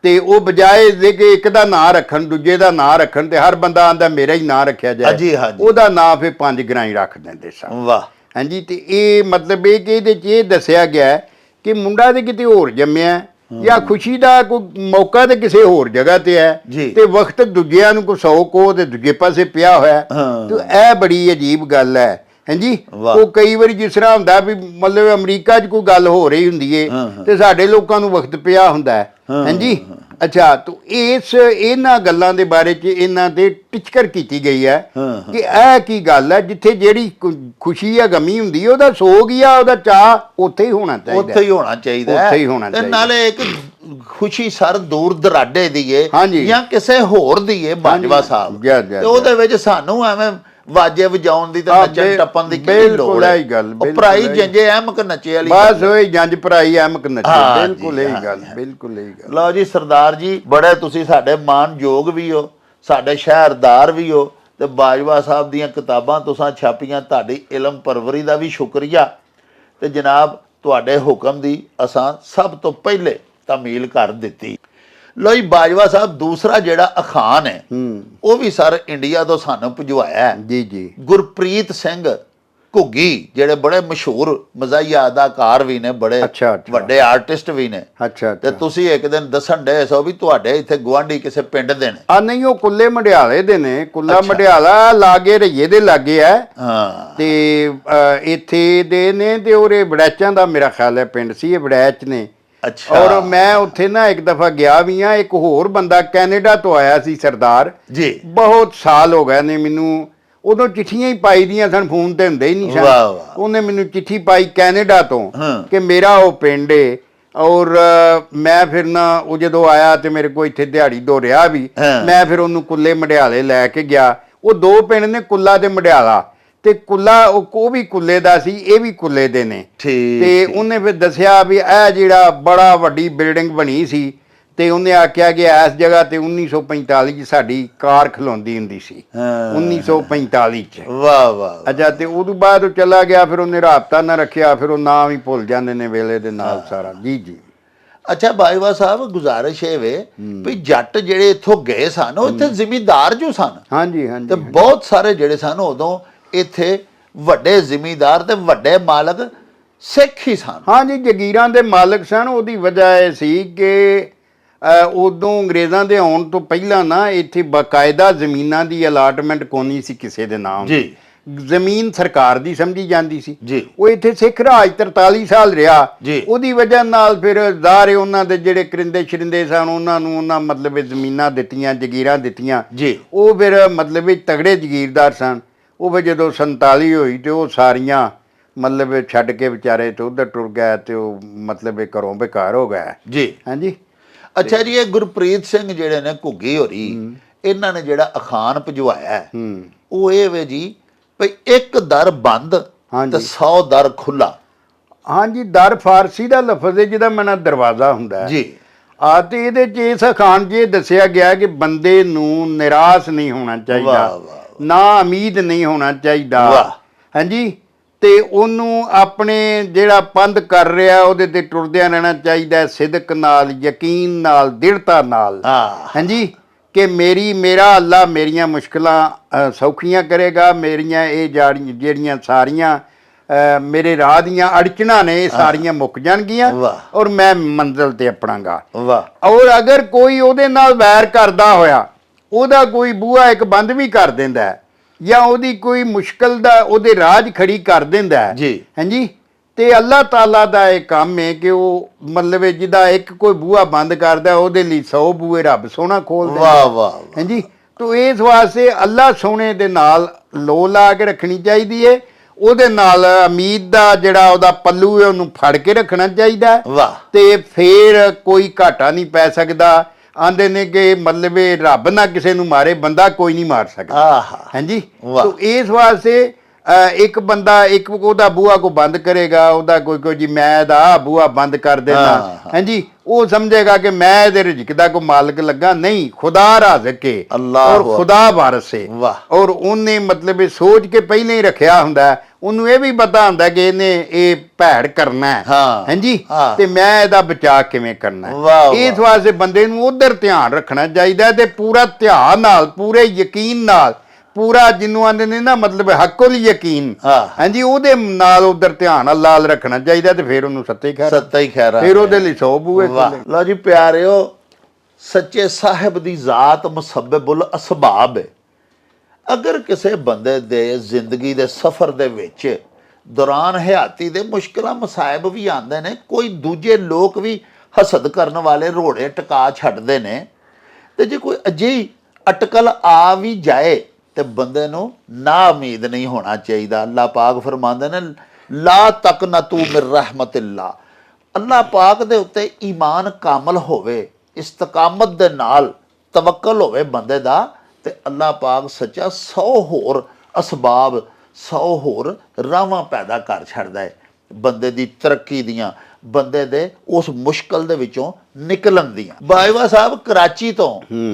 ਤੇ ਉਹ ਬਜਾਏ ਦੇ ਕਿ ਇੱਕ ਦਾ ਨਾਂ ਰੱਖਣ ਦੂਜੇ ਦਾ ਨਾਂ ਰੱਖਣ ਤੇ ਹਰ ਬੰਦਾ ਆਂਦਾ ਮੇਰਾ ਹੀ ਨਾਂ ਰੱਖਿਆ ਜਾਏ ਹਾਂਜੀ, ਹਾਂਜੀ। ਉਹਦਾ ਨਾਂ ਫਿਰ ਪੰਜ ਗਰਾਈ ਰੱਖ ਦਿੰਦੇ ਸਨ ਵਾਹ ਹਾਂਜੀ ਤੇ ਇਹ ਮਤਲਬ ਇਹ ਕਿ ਇਹਦੇ ਚ ਇਹ ਦੱਸਿਆ ਗਿਆ ਹੈ ਕਿ ਮੁੰਡਾ ਤੇ ਕਿਤੇ ਹੋਰ ਜੰਮਿਆ ਹੈ ਜਾਂ ਖੁਸ਼ੀ ਦਾ ਕੋਈ ਮੌਕਾ ਤੇ ਕਿਸੇ ਹੋਰ ਜਗ੍ਹਾ ਤੇ ਹੈ। ਤੇ ਵਕਤ ਦੂਜਿਆਂ ਨੂੰ ਕੋ ਸੌ ਕੋ ਤੇ ਦੂਜੇ ਪਾਸੇ ਪਿਆ ਹੋਇਆ ਹੈ। ਹਾਂ। ਤੇ ਇਹ ਬੜੀ ਅਜੀਬ ਗੱਲ ਹੈ ਹਾਂਜੀ? ਵਾਹ। ਉਹ ਕਈ ਵਾਰੀ ਜਿਸ ਤਰ੍ਹਾਂ ਹੁੰਦਾ ਵੀ ਮਤਲਬ ਅਮਰੀਕਾ 'ਚ ਕੋਈ ਗੱਲ ਹੋ ਰਹੀ ਹੁੰਦੀ ਏ ਹਾਂ, ਹਾਂ। ਤੇ ਸਾਡੇ ਲੋਕਾਂ ਨੂੰ ਵਕਤ ਪਿਆ ਹੁੰਦਾ ਹੈ। ਹਾਂਜੀ? ਅੱਛਾ ਤੋ ਇਸ ਇਹਨਾਂ ਗੱਲਾਂ ਦੇ ਬਾਰੇ 'ਚ ਇਹਨਾਂ ਤੇ ਟਿਚਕਰ ਕੀਤੀ ਗਈ ਹੈ ਹਾਂ, ਕਿ ਇਹ ਕੀ ਗੱਲ ਹੈ ਜਿੱਥੇ ਜਿਹੜੀ ਕੁ- ਖੁਸ਼ੀ ਜਾਂ ਗਮੀ ਹੁੰਦੀ ਹੈ ਉਹਦਾ ਸੋਗ ਜਾਂ ਉਹਦਾ ਚਾਹ ਉੱਥੇ ਹੀ ਹੋਣਾ ਚਾਹੀਦਾ ਉੱਥੇ ਹੀ ਹੋਣਾ ਚਾਹੀਦਾ ਹੈ। ਉੱਥੇ ਹੀ ਹੋਣਾ ਤੇ ਚਾਹੀਦਾ। ਨਾਲੇ ਇੱਕ ਖੁਸ਼ੀ ਸਰ ਦੂਰ ਦਰਾਡੇ ਦੀ ਏ ਹਾਂਜੀ। ਜਾਂ ਕਿਸੇ ਹੋਰ ਦੀ ਏ ਬਾਜਵਾ ਸਾਹਿਬ। ਜਾ, ਜਾ, ਤੇ ਉਹਦੇ ਵਿੱਚ ਸਾਨੂੰ ਐਵੇਂ ਵਾਜੇ ਵਜਾਉਣ ਦੀ ਤੇ ਨੱਚਣ ਟੱਪਣ ਦੀ ਕੀ ਲੋੜ ਹੈ ਉਹ ਭਰਾਈ। ਜੰਜੇ ਐਮਕ ਨੱਚੇ ਵਾਲੀ ਬਸ ਉਹ ਜੰਜ ਭਰਾਈ ਐਮਕ ਨੱਚੇ ਬਿਲਕੁਲ ਇਹੀ ਗੱਲ। ਬਿਲਕੁਲ ਇਹੀ ਗੱਲ ਲਓ ਜੀ ਸਰਦਾਰ ਜੀ ਬੜੇ ਤੁਸੀਂ ਸਾਡੇ ਮਾਨਯੋਗ ਵੀ ਹੋ ਸਾਡੇ ਸ਼ਹਿਰਦਾਰ ਵੀ ਹੋ ਤੇ ਬਾਜਵਾ ਸਾਹਿਬ ਦੀਆਂ ਕਿਤਾਬਾਂ ਤੁਸੀਂ ਛਾਪੀਆਂ ਤੁਹਾਡੀ ਇਲਮ ਪਰਵਰੀ ਦਾ ਵੀ ਸ਼ੁਕਰੀਆ ਤੇ ਜਨਾਬ ਤੁਹਾਡੇ ਹੁਕਮ ਦੀ ਅਸਾਂ ਸਭ ਤੋਂ ਪਹਿਲੇ ਤਾਮੀਲ ਕਰ ਦਿੱਤੀ ਜੀ ਬਾਜਵਾ ਸਾਹਿਬ ਦੂਸਰਾ ਜਿਹੜਾ ਅਖਾਨ ਹੈ ਉਹ ਵੀ ਸਰ ਇੰਡੀਆ ਤੋਂ ਸਾਨੂੰ ਭਜਵਾਇਆ ਹੈ। ਜੀ ਜੀ। ਗੁਰਪ੍ਰੀਤ ਸਿੰਘ ਘੁੱਗੀ ਜਿਹੜੇ ਬੜੇ ਮਸ਼ਹੂਰ ਮਜ਼ਾਹੀਆ ਅਦਾਕਾਰ ਵੀ ਨੇ ਬੜੇ। ਵੱਡੇ ਆਰਟਿਸਟ ਵੀ ਨੇ। ਅੱਛਾ ਤੇ ਤੁਸੀਂ ਇੱਕ ਦਿਨ ਦੱਸਣ ਦੇ ਸੋ ਵੀ ਤੁਹਾਡੇ ਇੱਥੇ ਗਵਾਂਢੀ ਕਿਸੇ ਪਿੰਡ ਦੇ ਨੇ। ਆ ਨਹੀਂ ਉਹ ਕੁੱਲੇ ਮੜਿਆਲੇ ਦੇ ਨੇ। ਕੁੱਲਾ ਮੜਿਆਲਾ ਲਾਗੇ ਰਈਏ ਦੇ ਲਾਗੇ ਹਾਂ। ਤੇ ਇੱਥੇ ਦੇ ਨੇ ਤੇ ਉਹਰੇ ਬੜੈਚਾਂ ਦਾ ਮੇਰਾ ਖਿਆਲ ਹੈ ਪਿੰਡ ਸੀ ਇਹ ਬੜੈਚ ਨੇ। ਅੱਛਾ। ਔਰ ਮੈਂ ਉੱਥੇ ਨਾ ਇੱਕ ਦਫਾ ਗਿਆ ਵੀ ਆ ਇੱਕ ਹੋਰ ਬੰਦਾ ਕੈਨੇਡਾ ਤੋਂ ਆਇਆ ਸੀ ਸਰਦਾਰ। ਜੀ। ਬਹੁਤ ਸਾਲ ਹੋ ਗਏ ਨੇ ਮੈਨੂੰ। ਉਦੋਂ ਚਿੱਠੀਆਂ ਹੀ ਪਾਈ ਦੀਆਂ ਸਨ ਫੋਨ ਤੇ ਹੁੰਦੇ ਹੀ ਨਹੀਂ ਸਨ। ਵਾਹ, ਵਾਹ। ਉਹਨੇ ਮੈਨੂੰ ਚਿੱਠੀ ਪਾਈ ਕੈਨੇਡਾ ਤੋਂ ਹਾਂ। ਕਿ ਮੇਰਾ ਉਹ ਪਿੰਡ ਏ। ਔਰ ਅ, ਮੈਂ ਫਿਰ ਨਾ ਉਹ ਜਦੋਂ ਆਇਆ ਤੇ ਮੇਰੇ ਕੋਲ ਇੱਥੇ ਦਿਹਾੜੀ ਦੋ ਰਿਹਾ ਵੀ ਹਾਂ। ਮੈਂ ਫਿਰ ਉਹਨੂੰ ਕੁੱਲੇ ਮੜਿਆਲੇ ਲੈ ਕੇ ਗਿਆ। ਉਹ ਦੋ ਪਿੰਡ ਨੇ ਕੁੱਲਾ ਤੇ ਮੜਿਆਲਾ ਤੇ ਕੁੱਲਾ ਉਹ ਉਹ ਵੀ ਕੁੱਲੇ ਦਾ ਸੀ ਇਹ ਵੀ ਕੁੱਲੇ ਦੇ ਨੇ। ਠੀਕ ਤੇ। ਉਹਨੇ ਫਿਰ ਦੱਸਿਆ ਵੀ ਇਹ ਜਿਹੜਾ ਬੜਾ ਵੱਡੀ ਬਿਲਡਿੰਗ ਬਣੀ ਸੀ ਤੇ ਉਹਨੇ ਆਖਿਆ ਕਿ ਇਸ ਜਗ੍ਹਾ ਤੇ 1945 ਚ ਸਾਡੀ ਕਾਰ ਖਲੋਂਦੀ ਹੁੰਦੀ ਸੀ। ਹਾਂ। 1945 ਚ। ਵਾਹ ਵਾਹ ਅੱਛਾ ਤੇ ਉਦੋਂ ਬਾਅਦ ਉਹ ਚਲਾ ਗਿਆ ਫਿਰ ਉਹਨੇ ਰਾਬਤਾ ਨਾ ਰੱਖਿਆ ਫਿਰ ਉਹ ਨਾਮ ਹੀ ਭੁੱਲ ਜਾਂਦੇ ਨੇ ਵੇਲੇ ਦੇ ਨਾਲ ਸਾਰਾ। ਜੀ ਜੀ। ਅੱਛਾ ਬਾਈਵਾ ਸਾਹਿਬ ਗੁਜ਼ਾਰਿਸ਼ ਇਹ ਵੇ ਵੀ ਜੱਟ ਜਿਹੜੇ ਇੱਥੋਂ ਗਏ ਸਨ ਉਹ ਇੱਥੇ ਜ਼ਿਮੀਂਦਾਰ ਜੋ ਸਨ। ਹਾਂਜੀ ਹਾਂਜੀ ਤੇ ਬਹੁਤ ਸਾਰੇ ਜਿਹੜੇ ਸਨ ਉਦੋਂ ਇੱਥੇ ਵੱਡੇ ਜ਼ਿਮੀਂਦਾਰ ਤੇ ਵੱਡੇ ਮਾਲਕ ਸਿੱਖ ਹੀ ਸਨ ਹਾਂਜੀ ਜਗੀਰਾਂ ਦੇ ਮਾਲਕ ਸਨ ਉਹਦੀ ਵਜ੍ਹਾ ਇਹ ਸੀ ਕਿ ਉਦੋਂ ਅੰਗਰੇਜ਼ਾਂ ਦੇ ਆਉਣ ਤੋਂ ਪਹਿਲਾਂ ਨਾ ਇੱਥੇ ਬਕਾਇਦਾ ਜ਼ਮੀਨਾਂ ਦੀ ਅਲਾਟਮੈਂਟ ਕੋਨੀ ਸੀ ਕਿਸੇ ਦੇ ਨਾਮ ਜੀ। ਜ਼ਮੀਨ ਸਰਕਾਰ ਦੀ ਸਮਝੀ ਜਾਂਦੀ ਸੀ ਜੀ। ਉਹ ਇੱਥੇ ਸਿੱਖ ਰਾਜ 43 ਸਾਲ ਰਿਹਾ ਜੀ। ਉਹਦੀ ਵਜ੍ਹਾ ਨਾਲ ਫਿਰ ਜ਼ਾਰੇ ਉਹਨਾਂ ਦੇ ਜਿਹੜੇ ਕਰਿੰਦੇ ਸ਼ਰਿੰਦੇ ਸਨ ਉਹਨਾਂ ਨੂੰ ਉਹਨਾਂ ਮਤਲਬ ਜ਼ਮੀਨਾਂ ਦਿੱਤੀਆਂ ਜ਼ਗੀਰਾਂ ਦਿੱਤੀਆਂ ਜੀ। ਉਹ ਫਿਰ ਮਤਲਬ ਤਗੜੇ ਜ਼ਗੀਰਦਾਰ ਸਨ ਉਹ ਫਿਰ ਜਦੋਂ 47 ਹੋਈ ਤੇ ਉਹ ਸਾਰੀਆਂ ਮਤਲਬ ਛੱਡ ਕੇ ਵਿਚਾਰੇ ਤੇ ਉਧਰ ਟੁਰ ਗਏ ਤੇ ਉਹ ਮਤਲਬ ਇਹ ਘਰੋਂ ਬੇਕਾਰ ਹੋ ਗਏ। ਜੀ। ਹਾਂਜੀ? ਅੱਛਾ ਜੀ ਇਹ ਗੁਰਪ੍ਰੀਤ ਸਿੰਘ ਜਿਹੜੇ ਨੇ ਘੁੱਗੀ ਹੋਰੀ ਇਹਨਾਂ ਨੇ ਜਿਹੜਾ ਅਖਾਨ ਭਜਵਾਇਆ ਉਹ ਇਹ ਵੇ ਜੀ ਭਈ ਇੱਕ ਦਰ ਬੰਦ। ਤੇ 100 ਦਰ ਖੁੱਲਾ। ਹਾਂਜੀ ਦਰ ਫਾਰਸੀ ਦਾ ਲਫ਼ਜ਼ ਹੈ ਜਿਹਦਾ ਮਨਾ ਦਰਵਾਜ਼ਾ ਹੁੰਦਾ ਹੈ। ਜੀ। ਆ ਤੇ ਇਹਦੇ ਚ ਇਸ ਅਖਾਣ 'ਚ ਦੱਸਿਆ ਗਿਆ ਕਿ ਬੰਦੇ ਨੂੰ ਨਿਰਾਸ਼ ਨਹੀਂ ਹੋਣਾ ਚਾਹੀਦਾ। ਵਾਹ, ਵਾਹ, ਨਾ ਉਮੀਦ ਨਹੀਂ ਹੋਣਾ ਚਾਹੀਦਾ। ਹਾਂਜੀ? ਤੇ ਉਹਨੂੰ ਆਪਣੇ ਜਿਹੜਾ ਪੰਧ ਕਰ ਰਿਹਾ ਉਹਦੇ ਤੇ ਟੁਰਦਿਆਂ ਰਹਿਣਾ ਚਾਹੀਦਾ ਸਿਦਕ ਨਾਲ ਯਕੀਨ ਨਾਲ ਦ੍ਰਿੜਤਾ ਨਾਲ। ਹਾਂਜੀ? ਕਿ ਮੇਰੀ ਮੇਰਾ ਅੱਲਾ ਮੇਰੀਆਂ ਮੁਸ਼ਕਲਾਂ ਸੌਖੀਆਂ ਕਰੇਗਾ ਮੇਰੀਆਂ ਇਹ ਜਿਹੜੀਆਂ ਸਾਰੀਆਂ ਮੇਰੇ ਰਾਹ ਦੀਆਂ ਅੜਚਣਾ ਨੇ ਇਹ ਸਾਰੀਆਂ ਮੁੱਕ ਜਾਣਗੀਆਂ। ਔਰ ਮੈਂ ਮੰਜ਼ਿਲ ਤੇ ਅਪਣਾਂਗਾ ਵਾਹ। ਔਰ ਅਗਰ ਕੋਈ ਉਹਦੇ ਨਾਲ ਵੈਰ ਕਰਦਾ ਹੋਇਆ ਉਹਦਾ ਕੋਈ ਬੂਹਾ ਇੱਕ ਬੰਦ ਵੀ ਕਰ ਦਿੰਦਾ ਹੈ ਜਾਂ ਉਹਦੀ ਕੋਈ ਮੁਸ਼ਕਲ ਦਾ ਉਹਦੇ ਰਾਜ ਖੜੀ ਕਰ ਦਿੰਦਾ ਹੈ। ਜੀ। ਹਾਂਜੀ? ਤੇ ਅੱਲਾਹ ਤਾਲਾ ਦਾ ਇਹ ਕੰਮ ਹੈ ਕਿ ਉਹ ਮਤਲਬ ਜਿਹਦਾ ਇੱਕ ਕੋਈ ਬੂਹਾ ਬੰਦ ਕਰਦਾ ਉਹਦੇ ਲਈ 100 ਬੂਹੇ ਰੱਬ ਸੋਹਣਾ ਖੋਲ ਦਿੰਦਾ। ਵਾਹ ਵਾਹ। ਹਾਂਜੀ? ਤੋ ਇਸ ਵਾਸਤੇ ਅੱਲਾਹ ਸੋਹਣੇ ਦੇ ਨਾਲ ਲੋ ਲਾ ਕੇ ਰੱਖਣੀ ਚਾਹੀਦੀ ਹੈ। ਉਹਦੇ ਨਾਲ ਉਮੀਦ ਦਾ ਜਿਹੜਾ ਉਹਦਾ ਪੱਲੂ ਹੈ ਉਹਨੂੰ ਫੜ ਕੇ ਰੱਖਣਾ ਚਾਹੀਦਾ ਵਾਹ। ਤੇ ਫੇਰ ਕੋਈ ਘਾਟਾ ਨਹੀਂ ਪੈ ਸਕਦਾ। ਆਂਦੇ ਨੇ ਕਿ ਮਤਲਬ ਇਹ ਰੱਬ ਨਾ ਕਿਸੇ ਨੂੰ ਮਾਰੇ ਬੰਦਾ ਕੋਈ ਨਹੀਂ ਮਾਰ ਸਕਦਾ। ਆਹਾ। ਹਾਂਜੀ ਵਾਹ। ਤੋ ਇਸ ਵਾਸਤੇ ਇੱਕ ਬੰਦਾ ਇੱਕ ਉਹਦਾ ਬੂਹਾ ਕੋ ਬੰਦ ਕਰੇਗਾ ਉਹਦਾ ਕੋਈ ਕੋਈ ਜੀ ਮੈਂ ਦਾ ਬੂਹਾ ਬੰਦ ਕਰ ਦੇਣਾ। ਹਾਂਜੀ ਉਹ ਸਮਝੇਗਾ ਕਿ ਮੈਂ ਇਹਦੇ ਰਿਜ਼ਕ ਦਾ ਕੋ ਮਾਲਕ ਲੱਗਾ ਨਹੀਂ ਖੁਦਾ ਰਾਜ਼ਕ ਹੈ ਅੱਲਾਹ ਔਰ ਖੁਦਾ ਵਾਰਸ ਹੈ ਵਾਹ। ਔਰ ਉਹਨੇ ਮਤਲਬ ਇਹ ਸੋਚ ਕੇ ਪਹਿਲਾਂ ਹੀ ਰੱਖਿਆ ਹੁੰਦਾ। ਉਹਨੂੰ ਇਹ ਵੀ ਪਤਾ ਹੁੰਦਾ ਕਿ ਇਹਨੇ ਇਹ ਭੈੜ ਕਰਨਾ ਹੈ ਹਾਂਜੀ। ਤੇ ਮੈਂ ਇਹਦਾ ਬਚਾਅ ਕਿਵੇਂ ਕਰਨਾ ਹੈ ਇਸ। ਵਾਸਤੇ ਬੰਦੇ ਨੂੰ ਉਧਰ ਧਿਆਨ ਰੱਖਣਾ ਚਾਹੀਦਾ ਤੇ ਪੂਰਾ ਧਿਆਨ ਨਾਲ ਪੂਰੇ ਯਕੀਨ ਨਾਲ ਪੂਰਾ ਜਿਹਨੂੰ ਆਂਦੇ ਨੇ ਨਾ ਮਤਲਬ ਹੱਕੁਲ ਯਕੀਨ। ਹਾਂ। ਹਾਂਜੀ ਉਹਦੇ ਨਾਲ ਉਧਰ ਧਿਆਨ ਵੱਲ ਰੱਖਣਾ ਚਾਹੀਦਾ ਤੇ ਫਿਰ ਉਹਨੂੰ ਸੱਤੇ ਖੈਰ ਸੱਤਾ ਹੀ ਖੈਰਾ ਫਿਰ ਉਹਦੇ ਲਈ ਸੌ ਬੂਏ ਵਾਹ। ਲਓ ਜੀ ਪਿਆਰਿਓ ਸੱਚੇ ਸਾਹਿਬ ਦੀ ਜ਼ਾਤ ਮੁਸੱਬਬੁਲ ਅਸਬਾਬ ਹੈ। ਅਗਰ ਕਿਸੇ ਬੰਦੇ ਦੇ ਜ਼ਿੰਦਗੀ ਦੇ ਸਫ਼ਰ ਦੇ ਵਿੱਚ ਦੌਰਾਨ ਹਯਾਤੀ ਦੇ ਮੁਸ਼ਕਲਾਂ ਮਸਾਇਬ ਵੀ ਆਉਂਦੇ ਨੇ ਕੋਈ ਦੂਜੇ ਲੋਕ ਵੀ ਹਸਦ ਕਰਨ ਵਾਲੇ ਰੋੜੇ ਟਕਾ ਛੱਡਦੇ ਨੇ ਤੇ ਜੇ ਕੋਈ ਅਜਿਹੀ ਅਟਕਲ ਆ ਵੀ ਜਾਏ ਤੇ ਬੰਦੇ ਨੂੰ ਨਾ ਉਮੀਦ ਨਹੀਂ ਹੋਣਾ ਚਾਹੀਦਾ। ਅੱਲਾਹ ਪਾਕ ਫਰਮਾਉਂਦੇ ਨੇ ਲਾ ਤੱਕ ਨਾ ਤੂੰ ਮਿਰ ਰਹਿਮਤਿਲਲਾ ਅੱਲਾਹ ਪਾਕ ਦੇ ਉੱਤੇ ਈਮਾਨ ਕਾਮਲ ਹੋਵੇ ਇਸਤਕਾਮਤ ਦੇ ਨਾਲ ਤਵੱਕਲ ਹੋਵੇ ਬੰਦੇ ਦਾ ਤੇ ਅੱਲਾਹ ਪਾਕ ਸੱਚਾ 100 ਹੋਰ ਅਸਬਾਬ 100 ਹੋਰ ਰਾਵਾਂ ਪੈਦਾ ਕਰ ਛੱਡਦਾ ਹੈ। ਬੰਦੇ ਦੀ ਤਰੱਕੀ ਦੀਆਂ ਬੰਦੇ ਦੇ ਉਸ ਮੁਸ਼ਕਲ ਦੇ ਵਿੱਚੋਂ ਨਿਕਲਣ ਦੀਆਂ। ਬਾਈਵਾ ਸਾਹਿਬ ਕਰਾਚੀ ਤੋਂ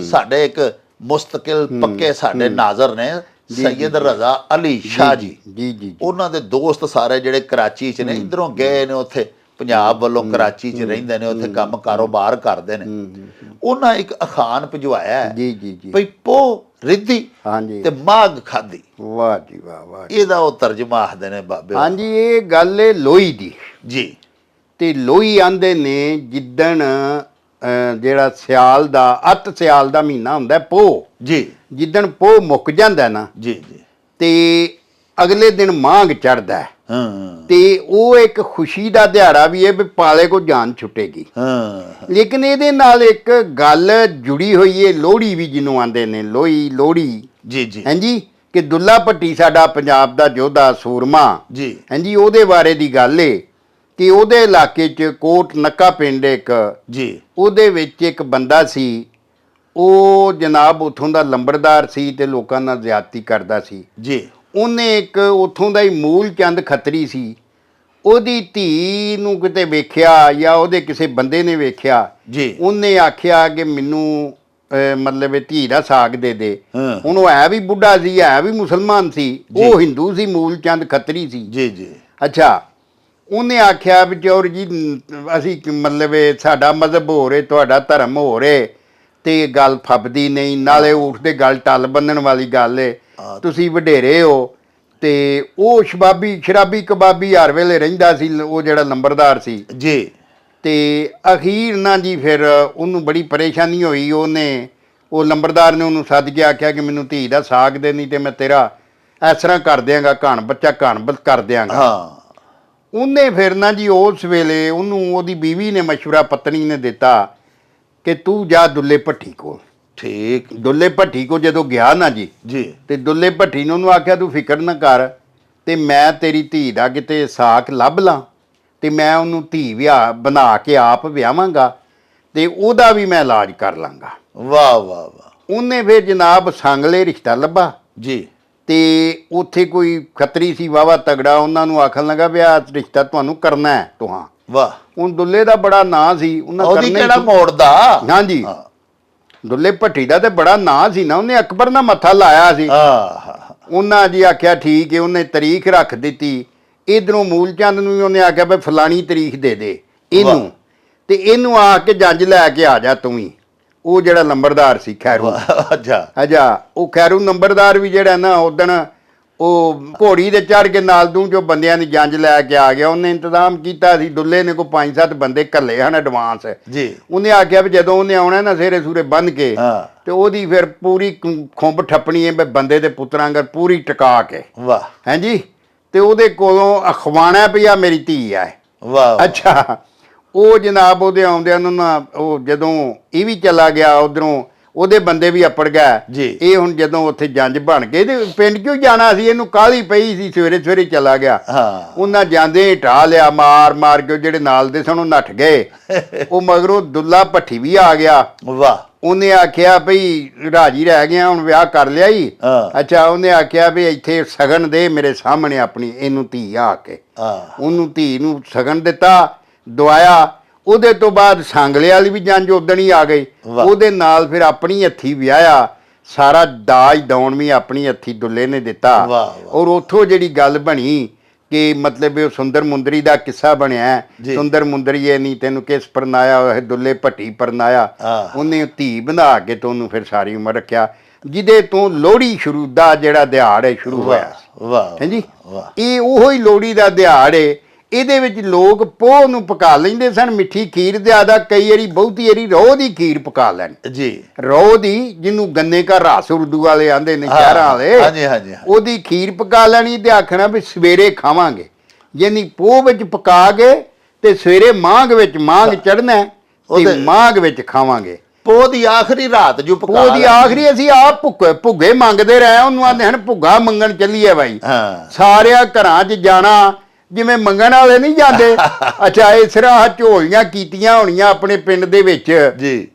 ਸਾਡੇ ਇੱਕ ਮੁਸਤਕਿਲ ਪੱਕੇ ਸਾਡੇ ਨਾਜ਼ਰ ਨੇ ਸੈਯਦ ਰਜ਼ਾ ਅਲੀ ਸ਼ਾਹ ਜੀ। ਜੀ ਜੀ ਉਹਨਾਂ ਦੇ ਦੋਸਤ ਸਾਰੇ ਜਿਹੜੇ ਕਰਾਚੀ 'ਚ ਨੇ ਇਧਰੋਂ ਗਏ ਨੇ ਉੱਥੇ ਪੰਜਾਬ ਵੱਲੋਂ ਕਰਾਚੀ 'ਚ ਰਹਿੰਦੇ ਨੇ ਉੱਥੇ ਕੰਮ ਕਾਰੋਬਾਰ ਕਰਦੇ ਨੇ। ਉਹਨਾਂ ਇੱਕ ਅਖਾਨ ਭਜਵਾਇਆ ਜੀ ਜੀ ਜੀ। ਭਈ ਪੋ ਰਿੱਧੀ ਹਾਂਜੀ। ਤੇ ਮਾਗ ਖਾਦੀ ਵਾਹ ਜੀ ਵਾਹ ਵਾਹ। ਇਹਦਾ ਉਹ ਤਰਜਮਾ ਆਖਦੇ ਨੇ ਬਾਬੇ ਹਾਂਜੀ ਇਹ ਗੱਲ ਹੈ ਲੋਈ ਦੀ। ਜੀ। ਤੇ ਲੋਈ ਆਂਦੇ ਨੇ ਜਿੱਦਣ ਜਿਹੜਾ ਸਿਆਲ ਦਾ ਅਤ ਸਿਆਲ ਦਾ ਮਹੀਨਾ ਹੁੰਦਾ ਪੋ ਜੀ। ਜਿੱਦਣ ਪੋ ਮੁੱਕ ਜਾਂਦਾ ਨਾ ਜੀ ਜੀ। ਤੇ ਅਗਲੇ ਦਿਨ ਮਾਂਗ ਚੜਦਾ ਹੈ। ਤੇ ਉਹ ਇੱਕ ਖੁਸ਼ੀ ਦਾ ਦਿਹਾੜਾ ਵੀ ਹੈ ਵੀ ਪਾਲੇ ਕੋ ਜਾਨ ਛੁੱਟੇਗੀ। ਹਾਂ। ਲੇਕਿਨ ਇਹਦੇ ਨਾਲ ਇੱਕ ਗੱਲ ਜੁੜੀ ਹੋਈ ਹੈ ਲੋਹੜੀ ਵੀ ਜਿਹਨੂੰ ਆਂਦੇ ਨੇ ਲੋਈ ਲੋਹੜੀ। ਜੀ ਜੀ। ਹਾਂਜੀ ਕਿ ਦੁੱਲਾ ਭੱਟੀ ਸਾਡਾ ਪੰਜਾਬ ਦਾ ਯੋਧਾ ਸੂਰਮਾ। ਜੀ। ਹਾਂਜੀ ਉਹਦੇ ਬਾਰੇ ਦੀ ਗੱਲ ਏ। ਕਿ ਉਹਦੇ ਇਲਾਕੇ 'ਚ ਕੋਟ ਨੱਕਾ ਪਿੰਡ ਇੱਕ ਜੀ। ਉਹਦੇ ਵਿੱਚ ਇੱਕ ਬੰਦਾ ਸੀ ਉਹ ਜਨਾਬ ਉਥੋਂ ਦਾ ਲੰਬੜਦਾਰ ਸੀ ਤੇ ਲੋਕਾਂ ਨਾਲ ਜ਼ਿਆਦਤੀ ਕਰਦਾ ਸੀ। ਜੀ। ਉਹਨੇ ਇੱਕ ਉਥੋਂ ਦਾ ਹੀ ਮੂਲ ਚੰਦ ਖੱਤਰੀ ਸੀ। ਉਹਦੀ ਧੀ ਨੂੰ ਕਿਤੇ ਵੇਖਿਆ ਜਾਂ ਉਹਦੇ ਕਿਸੇ ਬੰਦੇ ਨੇ ਵੇਖਿਆ ਜੀ। ਉਹਨੇ ਆਖਿਆ ਕਿ ਮੈਨੂੰ ਅਹ, ਮਤਲਬ ਇਹ ਧੀ ਦਾ ਸਾਗ ਦੇ ਦੇ। ਹਾਂ। ਹੁਣ ਉਹ ਹੈ ਵੀ ਬੁੱਢਾ ਸੀ ਹੈ ਵੀ ਮੁਸਲਮਾਨ ਸੀ ਉਹ ਹਿੰਦੂ ਸੀ ਮੂਲ ਚੰਦ ਖੱਤਰੀ ਸੀ। ਜੀ ਜੀ। ਅੱਛਾ। ਉਹਨੇ ਆਖਿਆ ਵੀ ਚੌਰ ਜੀ ਅਸੀਂ ਮਤਲਬ ਇਹ ਸਾਡਾ ਮਜ਼ਹਬ ਹੋ ਰੇ ਤੁਹਾਡਾ ਧਰਮ ਹੋ ਰੇ ਤੇ ਇਹ ਗੱਲ ਫੱਬਦੀ ਨਹੀਂ ਨਾਲੇ ਊਠ ਦੇ ਗੱਲ ਟੱਲ ਬੰਨਣ ਵਾਲੀ ਗੱਲ ਏ। ਤੁਸੀਂ ਵਡੇਰੇ ਹੋ ਤੇ ਉਹ ਸ਼ਬਾਬੀ ਸ਼ਰਾਬੀ ਕਬਾਬੀ ਹਰ ਵੇਲੇ ਰਹਿੰਦਾ ਸੀ ਉਹ ਜਿਹੜਾ ਨੰਬਰਦਾਰ ਸੀ। ਜੀ। ਤੇ ਅਖੀਰ ਨਾ ਜੀ ਫਿਰ ਉਹਨੂੰ ਬੜੀ ਪਰੇਸ਼ਾਨੀ ਹੋਈ ਉਹਨੇ ਉਹ ਲੰਬੜਦਾਰ ਨੇ ਉਹਨੂੰ ਸੱਦ ਕੇ ਆਖਿਆ ਕਿ ਮੈਨੂੰ ਧੀ ਦਾ ਸਾਗ ਦੇ ਨਹੀਂ ਤੇ ਮੈਂ ਤੇਰਾ ਇਸ ਤਰ੍ਹਾਂ ਕਰ ਦਿਆਂਗਾ ਘਣ ਬੱਚਾ ਘਣ ਕਰ ਦਿਆਂਗਾ। ਹਾਂ। ਉਹਨੇ ਫਿਰ ਨਾ ਜੀ ਉਸ ਵੇਲੇ ਉਹਨੂੰ ਉਹਦੀ ਬੀਵੀ ਨੇ ਮਸ਼ਵਰਾ ਪਤਨੀ ਨੇ ਦਿੱਤਾ ਕਿ ਤੂੰ ਜਾ ਦੁੱਲੇ ਭੱਠੀ ਕੋਲ। ਠੀਕ। ਦੁੱਲੇ ਭੱਠੀ ਕੋ ਜਦੋਂ ਗਿਆ ਨਾ ਜੀ ਜੀ। ਤੇ ਦੁੱਲੇ ਭੱਠੀ ਨੇ ਉਹਨੂੰ ਆਖਿਆ ਤੂੰ ਫਿਕਰ ਨਾ ਕਰ ਤੇ ਮੈਂ ਤੇਰੀ ਧੀ ਦਾ ਕਿਤੇ ਸਾਕ ਲੱਭ ਲਾਂ ਤੇ ਮੈਂ ਉਹਨੂੰ ਧੀ ਵਿਆਹ ਬਣਾ ਕੇ ਆਪ ਵਿਆਹਾਂਗਾ ਤੇ ਉਹਦਾ ਵੀ ਮੈਂ ਇਲਾਜ ਕਰ ਲਾਂਗਾ। ਵਾਹ ਵਾਹ ਵਾਹ। ਉਹਨੇ ਫਿਰ ਜਨਾਬ ਸੰਗਲੇ ਰਿਸ਼ਤਾ ਲੱਭਾ। ਜੀ। ਤੇ ਉੱਥੇ ਕੋਈ ਖੱਤਰੀ ਸੀ ਵਾਵਾ ਤਗੜਾ ਉਹਨਾਂ ਨੂੰ ਆਖਣ ਲੱਗਾ ਵੀ ਆਹ ਰਿਸ਼ਤਾ ਤੁਹਾਨੂੰ ਕਰਨਾ ਹੈ ਤੁਹਾਂ ਵਾਹ। ਹੁਣ ਦੁੱਲੇ ਦਾ ਬੜਾ ਨਾਂ ਸੀ ਉਹਨਾਂ ਉਹਦੀ ਕਰਨਾ ਕਿਹੜਾ ਸੀ। ਮੋੜਦਾ ਹਾਂਜੀ। ਦੁੱਲੇ ਭੱਟੀ ਦਾ ਤੇ ਬੜਾ ਨਾਂ ਸੀ ਨਾ ਉਹਨੇ ਅਕਬਰ ਨਾਲ ਮੱਥਾ ਲਾਇਆ ਸੀ। ਆਹ ਉਹਨਾਂ ਜੀ ਆਖਿਆ ਠੀਕ ਹੈ ਉਹਨੇ ਤਰੀਖ ਰੱਖ ਦਿੱਤੀ। ਇਧਰੋਂ ਮੂਲਚੰਦ ਨੂੰ ਵੀ ਉਹਨੇ ਆਖਿਆ ਵੀ ਫਲਾਣੀ ਤਰੀਖ ਦੇ ਦੇ। ਇਹਨੂੰ। ਤੇ ਇਹਨੂੰ ਆ ਕੇ ਜੰਜ ਲੈ ਕੇ ਆ ਜਾ ਤੂੰ ਵੀ। ਉਹ ਜਿਹੜਾ ਨੰਬਰਦਾਰ ਸੀ ਖੈਰੂ। ਅੱਛਾ। ਅਜਾ ਉਹ ਖੈਰੂ ਨੰਬਰਦਾਰ ਵੀ ਜਿਹੜਾ ਨਾ ਉਦਣ ਉਹ ਘੋੜੀ ਦੇ ਚੜ ਕੇ ਨਾਲ ਦੂੰ ਜੋ ਬੰਦਿਆਂ ਦੀ ਜੰਜ ਲੈ ਕੇ ਆ ਗਿਆ। ਉਹਨੇ ਇੰਤਜ਼ਾਮ ਕੀਤਾ ਸੀ ਦੁੱਲੇ ਨੇ ਕੋ ਪੰਜ ਸੱਤ ਬੰਦੇ ਕੱਲੇ ਹਨ ਐਡਵਾਂਸ ਜੀ। ਉਹਨੇ ਆਖਿਆ ਵੀ ਜਦੋਂ ਉਹਨੇ ਆਉਣਾ ਨਾ ਸੇਰੇ ਸੂਰੇ ਬੰਨ ਕੇ। ਤੇ ਉਹਦੀ ਫਿਰ ਪੂਰੀ ਖੁੰਬ ਠੱਪਣੀ ਹੈ ਬੰਦੇ ਦੇ ਪੁੱਤਰਾਂ ਅੰਗਰ ਪੂਰੀ ਟਿਕਾ ਕੇ। ਵਾਹ। ਹੈਂਜੀ ਤੇ ਉਹਦੇ ਕੋਲੋਂ ਅਖਵਾਣਾ ਪਿਆ ਮੇਰੀ ਧੀ ਆ। ਵਾਹ। ਅੱਛਾ। ਉਹ ਜਨਾਬ ਉਹਦੇ ਆਉਂਦਿਆਂ ਨੂੰ ਨਾ ਉਹ ਜਦੋਂ ਇਹ ਵੀ ਚਲਾ ਗਿਆ ਉਧਰੋਂ ਉਹਦੇ ਬੰਦੇ ਵੀ ਅੱਪੜ ਗਏ ਜੀ। ਇਹ ਹੁਣ ਜਦੋਂ ਉੱਥੇ ਜੰਜ ਬਣ ਕੇ ਤੇ ਪਿੰਡ ਕਿਉਂ ਜਾਣਾ ਸੀ? ਇਹਨੂੰ ਕਾਹਲੀ ਪਈ ਸੀ ਸਵੇਰੇ ਸਵੇਰੇ ਚਲਾ ਗਿਆ। ਹਾਂ। ਉਹਨਾਂ ਜਾਂਦੇ ਢਾ ਲਿਆ ਮਾਰ ਮਾਰ ਕੇ ਜਿਹੜੇ ਨਾਲ ਦੇ ਸਨ ਉਹ ਨੱਠ ਗਏ। ਉਹ ਮਗਰੋਂ ਦੁੱਲਾ ਭੱਠੀ ਵੀ ਆ ਗਿਆ। ਵਾਹ। ਉਹਨੇ ਆਖਿਆ ਭਈ ਰਾਜੀ ਰਹਿ ਗਿਆ ਹੁਣ ਵਿਆਹ ਕਰ ਲਿਆ ਹੀ। ਅੱਛਾ ਉਹਨੇ ਆਖਿਆ ਵੀ ਇੱਥੇ ਸਗਨ ਦੇ ਮੇਰੇ ਸਾਹਮਣੇ ਆਪਣੀ ਇਹਨੂੰ ਧੀ ਆ ਕੇ। ਉਹਨੂੰ ਧੀ ਨੂੰ ਸਗਨ ਦਿੱਤਾ ਦਵਾਇਆ ਉਹਦੇ ਤੋਂ ਬਾਅਦ ਸਾਂਗਲੇ ਵਾਲੀ ਵੀ ਜੰਜ ਉਦਣ ਹੀ ਆ ਗਈ ਵਾਹ। ਉਹਦੇ ਨਾਲ ਫਿਰ ਆਪਣੀ ਹੱਥੀ ਵਿਆਹਿਆ ਸਾਰਾ ਦਾਜ ਦੌਣ ਵੀ ਆਪਣੀ ਹੱਥੀ ਦੁੱਲੇ ਨੇ ਦਿੱਤਾ ਵਾਹ, ਵਾਹ। ਔਰ ਉੱਥੋਂ ਜਿਹੜੀ ਗੱਲ ਬਣੀ ਕਿ ਮਤਲਬ ਇਹ ਸੁੰਦਰ ਮੁੰਦਰੀ ਦਾ ਕਿੱਸਾ ਬਣਿਆ ਹੈ। ਜੀ। ਸੁੰਦਰ ਮੁੰਦਰੀਏ ਨਹੀਂ ਤੈਨੂੰ ਕਿਸ ਪਰਨਾਇਆ ਉਹ ਦੁੱਲੇ ਭੱਟੀ ਪਰਨਾਇਆ ਆਹ। ਉਹਨੇ ਧੀ ਬਣਾ ਕੇ ਤੇ ਉਹਨੂੰ ਫਿਰ ਸਾਰੀ ਉਮਰ ਰੱਖਿਆ ਜਿਹਦੇ ਤੋਂ ਲੋਹੜੀ ਸ਼ੁਰੂ ਦਾ ਜਿਹੜਾ ਦਿਹਾੜ ਹੈ ਸ਼ੁਰੂ ਹੋਇਆ ਵਾਹ ਵਾਹ ਹਾਂਜੀ ਵਾਹ ਇਹ ਉਹੋ ਹੀ ਲੋਹੜੀ ਦਾ ਦਿਹਾੜ ਏ ਇਹਦੇ ਵਿੱਚ ਲੋਕ ਪੋਹ ਨੂੰ ਪਕਾ ਲੈਂਦੇ ਸਨ ਮਿੱਠੀ ਖੀਰ ਜ਼ਿਆਦਾ ਕਈ ਵਾਰੀ ਬਹੁਤੀ ਵਾਰੀ ਰੋਹ ਦੀ ਖੀਰ ਪਕਾ ਲੈਣ। ਜੀ। ਰੋਹ ਦੀ ਜਿਹਨੂੰ ਗੰਨੇ ਕਾ ਰਸ ਉਰਦੂ ਵਾਲੇ ਆਂਦੇ ਨੇ ਸ਼ਹਿਰਾਂ ਵਾਲੇ ਹਾਂਜੀ, ਹਾਂਜੀ। ਉਹਦੀ ਖੀਰ ਪਕਾ ਲੈਣੀ ਤੇ ਆਖਣਾ ਵੀ ਸਵੇਰੇ ਖਾਵਾਂਗੇ। ਯਾਨੀ ਪੋਹ ਵਿੱਚ ਪਕਾ ਕੇ ਤੇ ਸਵੇਰੇ ਮਾਂਗ ਵਿੱਚ ਮਾਂਗ ਚੜਨਾ ਤੇ ਮਾਂਗ ਵਿੱਚ ਖਾਵਾਂਗੇ। ਪੋ ਦੀ ਆਖਰੀ ਰਾਤ ਜੋ ਪਕਾ ਉਹਦੀ ਲੈਣੀ। ਆਖਰੀ ਅਸੀਂ ਆਪ ਭੁੱਗੇ ਭੁੱਗੇ ਮੰਗਦੇ ਰਹੇ ਉਹਨੂੰ ਆਂਦੇ ਹਨ ਭੁੱਗਾ ਮੰਗਣ ਚੱਲੀਏ ਬਾਈ। ਹਾਂ। ਸਾਰਿਆਂ ਘਰਾਂ 'ਚ ਜਾਣਾ ਜਿਵੇਂ ਮੰਗਣ ਵਾਲੇ ਨਹੀਂ ਜਾਂਦੇ। ਅੱਛਾ ਇਸ ਤਰ੍ਹਾਂ ਝੋਲੀਆਂ ਕੀਤੀਆਂ ਹੋਣੀਆਂ ਆਪਣੇ ਪਿੰਡ ਦੇ ਵਿੱਚ। ਜੀ।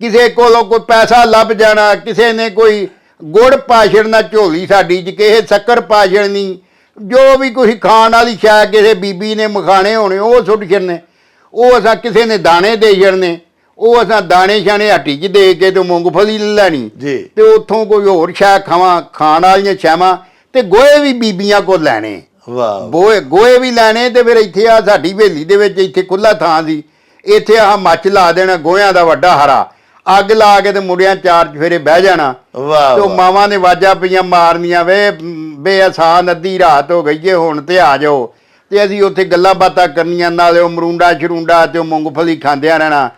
ਕਿਸੇ ਕੋਲੋਂ ਕੋਈ ਪੈਸਾ ਲੱਭ ਜਾਣਾ ਕਿਸੇ ਨੇ ਕੋਈ ਗੁੜ ਪਾਛੜਨਾ ਝੋਲੀ ਸਾਡੀ 'ਚ ਕਿਸੇ ਸ਼ੱਕਰ ਪਾਛੜਨੀ ਜੋ ਵੀ ਕੋਈ ਖਾਣ ਵਾਲੀ ਸ਼ੈ ਕਿਸੇ ਬੀਬੀ ਨੇ ਮਖਾਣੇ ਹੋਣੇ ਉਹ ਸੁੱਟ ਛੱਡਨੇ ਉਹ ਅਸਾਂ ਕਿਸੇ ਨੇ ਦਾਣੇ ਦੇ ਛੱਡਨੇ ਉਹ ਅਸਾਂ ਦਾਣੇ ਛਾਣੇ ਹੱਟੀ 'ਚ ਦੇ ਕੇ ਤੇ ਮੂੰਗਫਲੀ ਲੈਣੀ। ਜੀ। ਤੇ ਉੱਥੋਂ ਕੋਈ ਹੋਰ ਸ਼ੈ ਖਾਵਾਂ ਖਾਣ ਵਾਲੀਆਂ ਸ਼ੈਵਾਂ ਤੇ ਗੋਏ ਵੀ ਬੀਬੀਆਂ ਕੋਲ ਲੈਣੇ। ਵਾਹ। ਗੋਏ ਗੋਏ ਵੀ ਲੈਣੇ ਤੇ ਫਿਰ ਇੱਥੇ ਆ ਸਾਡੀ ਹਵੇਲੀ ਦੇ ਵਿੱਚ ਇੱਥੇ ਖੁੱਲਾ ਥਾਂ ਸੀ। ਇੱਥੇ ਆਹ ਮੱਚ ਲਾ ਦੇਣਾ ਗੋਹਿਆਂ ਦਾ ਵੱਡਾ ਹਰਾ। ਅੱਗ ਲਾ ਕੇ ਤੇ ਮੁੰਡਿਆਂ ਚਾਰ ਚਫੇਰੇ ਬਹਿ ਜਾਣਾ। ਵਾਹ ਤੇ ਉਹ। ਮਾਵਾਂ ਨੇ ਵਾਜਾਂ ਪਈਆਂ ਮਾਰਨੀਆਂ ਵੇ ਮ, ਬੇ ਆਸਾਨ ਅੱਧੀ ਰਾਤ ਹੋ ਗਈ ਏ ਹੁਣ ਤੇ ਆ ਜਾਓ। ਤੇ ਅਸੀਂ ਉੱਥੇ ਗੱਲਾਂ ਬਾਤਾਂ ਕਰਨੀਆਂ ਨਾਲੇ ਉਹ ਮਰੂੰਡਾ ਸ਼ਰੂੰਡਾ ਤੇ ਉਹ ਮੂੰਗਫਲੀ ਖਾਂਦਿਆਂ ਰਹਿਣਾ।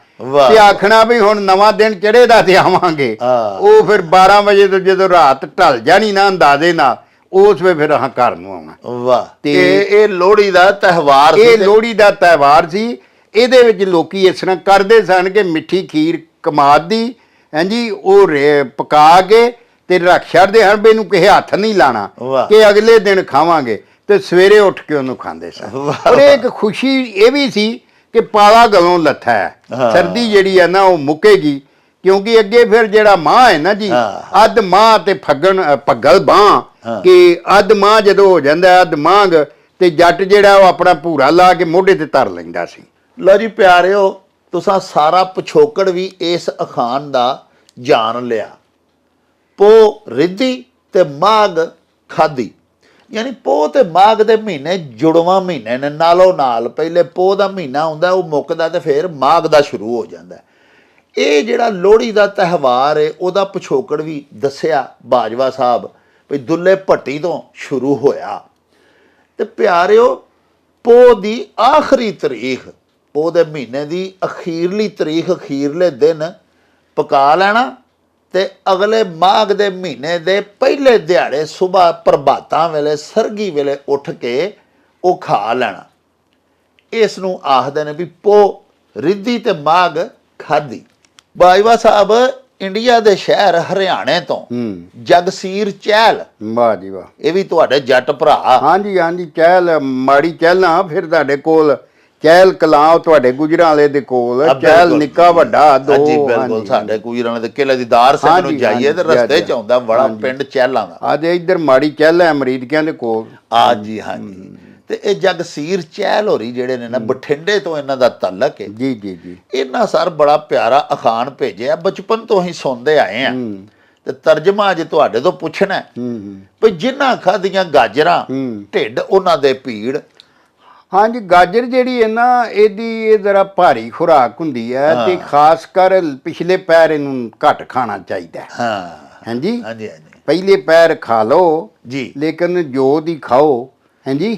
ਤੇ ਆਖਣਾ ਵੀ ਹੁਣ ਨਵਾਂ ਦਿਨ ਚੜ੍ਹੇ ਦਾ ਤੇ ਆਵਾਂਗੇ। ਉਹ ਫਿਰ 12 ਵਜੇ ਤੋਂ ਜਦੋਂ ਰਾਤ ਢਲ ਜਾਣੀ ਨਾ ਅੰਦਾਜ਼ੇ ਨਾਲ ਉਸ ਵੇ ਫਿਰ ਆਹ ਘਰ ਨੂੰ ਆਉਣਾ। ਵਾਹ। ਤੇ- ਇਹ ਲੋਹੜੀ ਦਾ ਤਿਹਵਾਰ ਸੀ ਇਹ ਲੋਹੜੀ ਦਾ ਤਿਉਹਾਰ ਸੀ। ਇਹਦੇ ਵਿੱਚ ਲੋਕੀ ਇਸ ਤਰ੍ਹਾਂ ਕਰਦੇ ਸਨ ਕਿ ਮਿੱਠੀ ਖੀਰ ਕਮਾਦ ਦੀ ਹਾਂਜੀ ਉਹ ਪਕਾ ਕੇ ਤੇ ਰੱਖ ਛੱਡਦੇ ਹਨ ਵੀ ਇਹਨੂੰ ਕਿਸੇ ਹੱਥ ਨਹੀਂ ਲਾਣਾ। ਕਿ ਅਗਲੇ ਦਿਨ ਖਾਵਾਂਗੇ ਤੇ ਸਵੇਰੇ ਉੱਠ ਕੇ ਉਹਨੂੰ ਖਾਂਦੇ ਸਨ। ਔਰ ਇੱਕ ਖੁਸ਼ੀ ਇਹ ਵੀ ਸੀ ਕਿ ਪਾਲਾ ਗਲੋਂ ਲੱਥਾ ਹੈ। ਹਾਂ। ਸਰਦੀ ਜਿਹੜੀ ਹੈ ਨਾ ਉਹ ਮੁੱਕੇਗੀ। ਕਿਉਂਕਿ ਅੱਗੇ ਫਿਰ ਜਿਹੜਾ ਮਾਂ ਹੈ ਨਾ ਜੀ। ਅੱਧ ਮਾਂ ਤੇ ਫੱਗਣ ਪੱਗਲ ਬਾਹ। ਕਿ ਅੱਧ ਮਾਂ ਜਦੋਂ ਹੋ ਜਾਂਦਾ ਅੱਧ ਮਾਂਗ ਤੇ ਜੱਟ ਜਿਹੜਾ ਉਹ ਆਪਣਾ ਭੂਰਾ ਲਾ ਕੇ ਮੋਢੇ ਤੇ ਧਰ ਲੈਂਦਾ ਸੀ ਲਓ ਜੀ ਪਿਆਰਿਓ ਤੁਸੀਂ ਸਾਰਾ ਪਿਛੋਕੜ ਵੀ ਇਸ ਅਖਾਨ ਦਾ ਜਾਣ ਲਿਆ ਪੋ ਰਿੱਧੀ ਤੇ ਮਾਗ ਖਾਦੀ ਯਾਨੀ ਪੋ ਤੇ ਮਾਗ ਦੇ ਮਹੀਨੇ ਜੁੜਵਾ ਮਹੀਨੇ ਨੇ ਨਾਲੋਂ ਨਾਲ ਪਹਿਲੇ ਪੋ ਦਾ ਮਹੀਨਾ ਹੁੰਦਾ ਉਹ ਮੁੱਕਦਾ ਤੇ ਫਿਰ ਮਾਗ ਦਾ ਸ਼ੁਰੂ ਹੋ ਜਾਂਦਾ। ਇਹ ਜਿਹੜਾ ਲੋਹੜੀ ਦਾ ਤਿਹਵਾਰ ਹੈ, ਉਹਦਾ ਪਿਛੋਕੜ ਵੀ ਦੱਸਿਆ ਬਾਜਵਾ ਸਾਹਿਬ ਵੀ ਦੁੱਲੇ ਭੱਟੀ ਤੋਂ ਸ਼ੁਰੂ ਹੋਇਆ। ਤੇ ਪਿਆਰਿਓ ਪੋ ਦੀ ਆਖਰੀ ਤਰੀਖ ਪੋ ਦੇ ਮਹੀਨੇ ਦੀ ਅਖੀਰਲੀ ਤਰੀਖ, ਅਖੀਰਲੇ ਦਿਨ ਪਕਾ ਲੈਣਾ ਤੇ ਅਗਲੇ ਮਾਘ ਦੇ ਮਹੀਨੇ ਦੇ ਪਹਿਲੇ ਦਿਹਾੜੇ ਸਵੇਰ ਪ੍ਰਭਾਤਾਂ ਵੇਲੇ, ਸਰਗੀ ਵੇਲੇ ਉੱਠ ਕੇ ਉਹ ਖਾ ਲੈਣਾ। ਇਸ ਨੂੰ ਆਖਦੇ ਨੇ ਵੀ ਪੋ ਰਿੱਧੀ ਤੇ ਮਾਘ ਖਾਦੀ ਬਾਜਵਾ ਸਾਹਿਬ ਇੰਡੀਆ ਦੇ ਸ਼ਹਿਰ ਹਰਿਆਣੇ ਤੋਂ ਹੂੰ। ਜਗਸੀਰ ਚਹਿਲ। ਵਾਹ ਜੀ ਵਾਹ। ਇਹ ਵੀ ਤੁਹਾਡੇ ਜੱਟ ਭਰਾ। ਹਾਂਜੀ ਹਾਂਜੀ ਚਹਿਲ ਮਾੜੀ ਚਹਿਲਾਂ ਫਿਰ ਤੁਹਾਡੇ ਕੋਲ ਚਹਿਲ ਕਲਾਂ ਤੁਹਾਡੇ ਗੁਜਰਾਂ ਵਾਲੇ ਦੇ ਕੋਲ ਆ, ਚਹਿਲ। ਨਿੱਕਾ ਵੱਡਾ ਦੋ ਹਾਂਜੀ। ਬਿਲਕੁਲ। ਸਾਡੇ ਕੁਈਰਾਂ ਦੇ ਕਿਲੇ ਦੀ ਦਾਰ ਸਿੰਘ ਨੂੰ ਹਾਂਜੀ, ਜਾਈਏ ਤੇ ਹਾਂਜੀ, ਰਸਤੇ ਚ। ਆਉਂਦਾ ਬੜਾ ਪਿੰਡ ਚਹਿਲਾਂ ਦਾ। ਦੇ ਇੱਧਰ ਮਾੜੀ ਚਹਿਲ ਹੈ ਅਮਰੀਕਿਆਂ ਦੇ ਕੋਲ। ਆ ਜੀ ਹਾਂਜੀ। ਤੇ ਇਹ ਜਗਸੀਰ ਚਹਿਲ ਹੋਰੀ ਜਿਹੜੇ ਨੇ ਨਾ ਬਠਿੰਡੇ ਤੋਂ ਇਹਨਾਂ ਦਾ ਤਾਲਕ ਹੈ ਜੀ ਜੀ ਜੀ। ਇਹਨਾਂ ਸਰ ਬੜਾ ਪਿਆਰਾ ਅਖਾਣ ਭੇਜਿਆ ਬਚਪਨ ਤੋਂ ਹੀ ਸੁਣਦੇ ਆਏ ਆ। ਤੇ ਤਰਜਮਾ ਅੱਜ ਤੁਹਾਡੇ ਤੋਂ ਪੁੱਛਣਾ ਵੀ ਜਿਨ੍ਹਾਂ ਖਾਧੀਆਂ ਗਾਜਰਾਂ। ਢਿੱਡ ਉਹਨਾਂ ਦੇ ਪੀੜ। ਹਾਂਜੀ ਗਾਜਰ ਜਿਹੜੀ ਹੈ ਨਾ ਇਹਦੀ ਇਹ ਜ਼ਰਾ ਭਾਰੀ ਖੁਰਾਕ ਹੁੰਦੀ ਹੈ ਤੇ ਖਾਸ ਕਰ ਪਿਛਲੇ ਪੈਰ ਇਹਨੂੰ ਘੱਟ ਖਾਣਾ ਚਾਹੀਦਾ ਹੈ। ਹਾਂਜੀ? ਹਾਂਜੀ ਪਹਿਲੇ ਪੈਰ ਖਾ ਲਓ ਜੀ। ਲੇਕਿਨ ਜੋ ਦੀ ਖਾਓ। ਹਾਂਜੀ?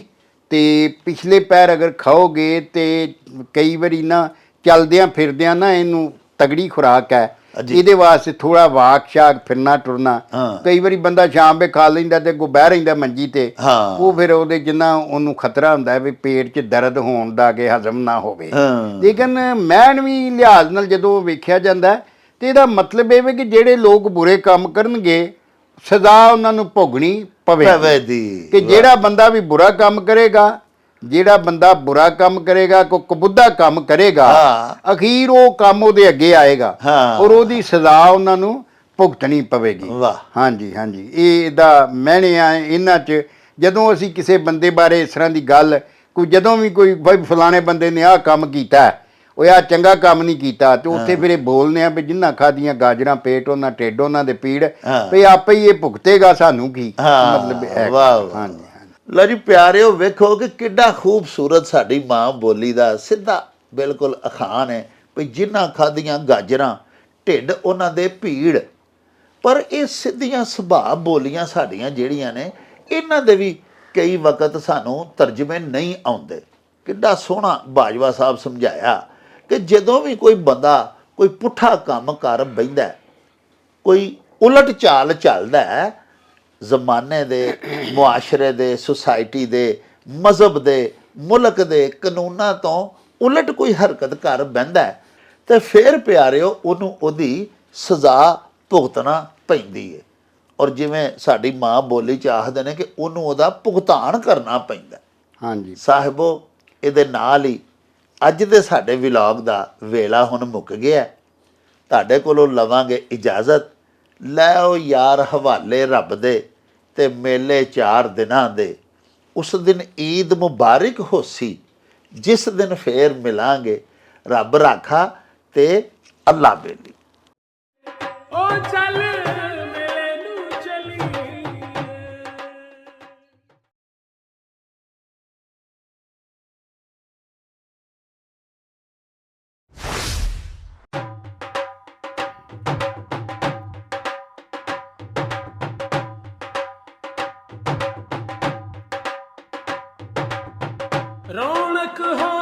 ਤੇ ਪਿਛਲੇ ਪੈਰ ਅਗਰ ਖਾਓਗੇ ਤੇ ਕਈ ਵਾਰੀ ਨਾ ਚਲਦਿਆਂ ਫਿਰਦਿਆਂ ਨਾ ਇਹਨੂੰ ਤਗੜੀ ਖੁਰਾਕ ਹੈ। ਇਹਦੇ ਵਾਸਤੇ ਥੋੜਾ ਵਾਕ ਸ਼ਾਕ ਫਿਰਨਾ ਟੁਰਨਾ। ਕਈ ਵਾਰੀ ਬੰਦਾ ਸ਼ਾਮ ਵੇ ਖਾ ਲੈਂਦਾ ਤੇ ਕੋ ਬਹਿ ਰਹਿੰਦਾ ਮੰਜੀ ਤੇ। ਉਹ ਫਿਰ ਉਹਦੇ ਜਿੰਨਾ ਉਹਨੂੰ ਖਤਰਾ ਹੁੰਦਾ ਵੀ ਪੇਟ 'ਚ ਦਰਦ ਹੋਣ ਦਾ ਕਿ ਹਜ਼ਮ ਨਾ ਹੋਵੇ। ਲੇਕਿਨ ਮੈਨ ਵੀ ਲਿਹਾਜ਼ ਨਾਲ ਜਦੋਂ ਵੇਖਿਆ ਜਾਂਦਾ ਤੇ ਇਹਦਾ ਮਤਲਬ ਇਹ ਵੀ ਕਿ ਜਿਹੜੇ ਲੋਕ ਬੁਰੇ ਕੰਮ ਕਰਨਗੇ ਸਜ਼ਾ ਉਹਨਾਂ ਨੂੰ ਭੋਗਣੀ ਭਵੇ ਦੀ ਕਿ ਜਿਹੜਾ ਬੰਦਾ ਵੀ ਬੁਰਾ ਕੰਮ ਕਰੇਗਾ ਜਿਹੜਾ ਬੰਦਾ ਬੁਰਾ ਕੰਮ ਕਰੇਗਾ ਕੋ ਕਬੁੱਧਾ ਕੰਮ ਕਰੇਗਾ ਹਾਂ। ਅਖੀਰ ਉਹ ਕੰਮ ਉਹਦੇ ਅੱਗੇ ਆਏਗਾ। ਔਰ ਉਹਦੀ ਸਜ਼ਾ ਉਹਨਾਂ ਨੂੰ ਭੁਗਤਣੀ ਪਵੇਗੀ। ਵਾਹ। ਹਾਂਜੀ ਹਾਂਜੀ। ਇਹ ਇਹਦਾ ਮੈਨੇ ਆ ਇਹਨਾਂ 'ਚ ਜਦੋਂ ਅਸੀਂ ਕਿਸੇ ਬੰਦੇ ਬਾਰੇ ਇਸ ਤਰ੍ਹਾਂ ਦੀ ਗੱਲ ਕੋਈ ਜਦੋਂ ਵੀ ਕੋਈ ਫਲਾਣੇ ਬੰਦੇ ਨੇ ਆਹ ਕੰਮ ਕੀਤਾ ਉਹ ਆ ਚੰਗਾ ਕੰਮ ਨਹੀਂ ਕੀਤਾ ਤੇ ਉੱਥੇ ਫਿਰ ਇਹ ਬੋਲਨੇ ਆ ਵੀ ਜਿੰਨਾ ਖਾਦੀਆਂ ਗਾਜਰਾਂ ਪੇਟ ਉਹਨਾਂ ਢਿੱਡ ਉਹਨਾਂ ਦੇ ਪੀੜ ਹਾਂ। ਵੀ ਆਪੇ ਹੀ ਇਹ ਭੁਗਤੇਗਾ ਸਾਨੂੰ ਕੀ? ਹਾਂ, ਮਤਲਬ ਇਹ ਵਾਹ। ਹਾਂਜੀ ਲਓ ਜੀ ਪਿਆਰਿਓ ਵੇਖੋ ਕਿ ਕਿੱਡਾ ਖੂਬਸੂਰਤ ਸਾਡੀ ਮਾਂ ਬੋਲੀ ਦਾ ਸਿੱਧਾ ਬਿਲਕੁਲ ਅਖਾਣ ਹੈ ਵੀ ਜਿਨ੍ਹਾਂ ਖਾਧੀਆਂ ਗਾਜਰਾਂ ਢਿੱਡ ਉਹਨਾਂ ਦੇ ਭੀੜ ਪਰ ਇਹ ਸਿੱਧੀਆਂ ਸੁਭਾਅ ਬੋਲੀਆਂ ਸਾਡੀਆਂ ਜਿਹੜੀਆਂ ਨੇ ਇਹਨਾਂ ਦੇ ਵੀ ਕਈ ਵਕਤ ਸਾਨੂੰ ਤਰਜਮੇ ਨਹੀਂ ਆਉਂਦੇ। ਕਿੱਡਾ ਸੋਹਣਾ ਬਾਜਵਾ ਸਾਹਿਬ ਸਮਝਾਇਆ। ਕਿ ਜਦੋਂ ਵੀ ਕੋਈ ਬੰਦਾ ਕੋਈ ਪੁੱਠਾ ਕੰਮ ਕਰ ਬੈਂਦਾ ਕੋਈ ਉਲਟ ਚਾਲ ਚੱਲਦਾ ਹੈ ਜ਼ਮਾਨੇ ਦੇ ਮੁਆਸ਼ਰੇ ਦੇ ਸੁਸਾਇਟੀ ਦੇ ਮਜ਼ਹਬ ਦੇ ਮੁਲਕ ਦੇ ਕਾਨੂੰਨਾਂ ਤੋਂ ਉਲਟ ਕੋਈ ਹਰਕਤ ਕਰ ਬਹਿੰਦਾ ਹੈ ਤੇ ਫਿਰ ਪਿਆਰਿਓ ਉਹਨੂੰ ਉਹਦੀ ਸਜ਼ਾ ਭੁਗਤਣਾ ਪੈਂਦੀ ਹੈ ਔਰ ਜਿਵੇਂ ਸਾਡੀ ਮਾਂ ਬੋਲੀ ਚ ਆਖਦੇ ਨੇ ਕਿ ਉਹਨੂੰ ਉਹਦਾ ਭੁਗਤਾਨ ਕਰਨਾ ਪੈਂਦਾ। ਹਾਂਜੀ ਸਾਹਿਬੋ ਇਹਦੇ ਨਾਲ ਹੀ ਅੱਜ ਦੇ ਸਾਡੇ ਵਲੌਗ ਦਾ ਵੇਲਾ ਹੁਣ ਮੁੱਕ ਗਿਆ ਤੁਹਾਡੇ ਕੋਲੋਂ ਲਵਾਂਗੇ ਇਜਾਜ਼ਤ। ਲੈਓ ਯਾਰ ਹਵਾਲੇ ਰੱਬ ਦੇ ਤੇ ਮੇਲੇ ਚਾਰ ਦਿਨਾਂ ਦੇ। ਉਸ ਦਿਨ ਈਦ ਮੁਬਾਰਕ ਹੋਸੀ ਜਿਸ ਦਿਨ ਫੇਰ ਮਿਲਾਂਗੇ। ਰੱਬ ਰਾਖਾ ਤੇ ਅੱਲਾ ਬੇਲੀ। ਓ ਚੱਲ। ਰੌਣਕ ਹੋ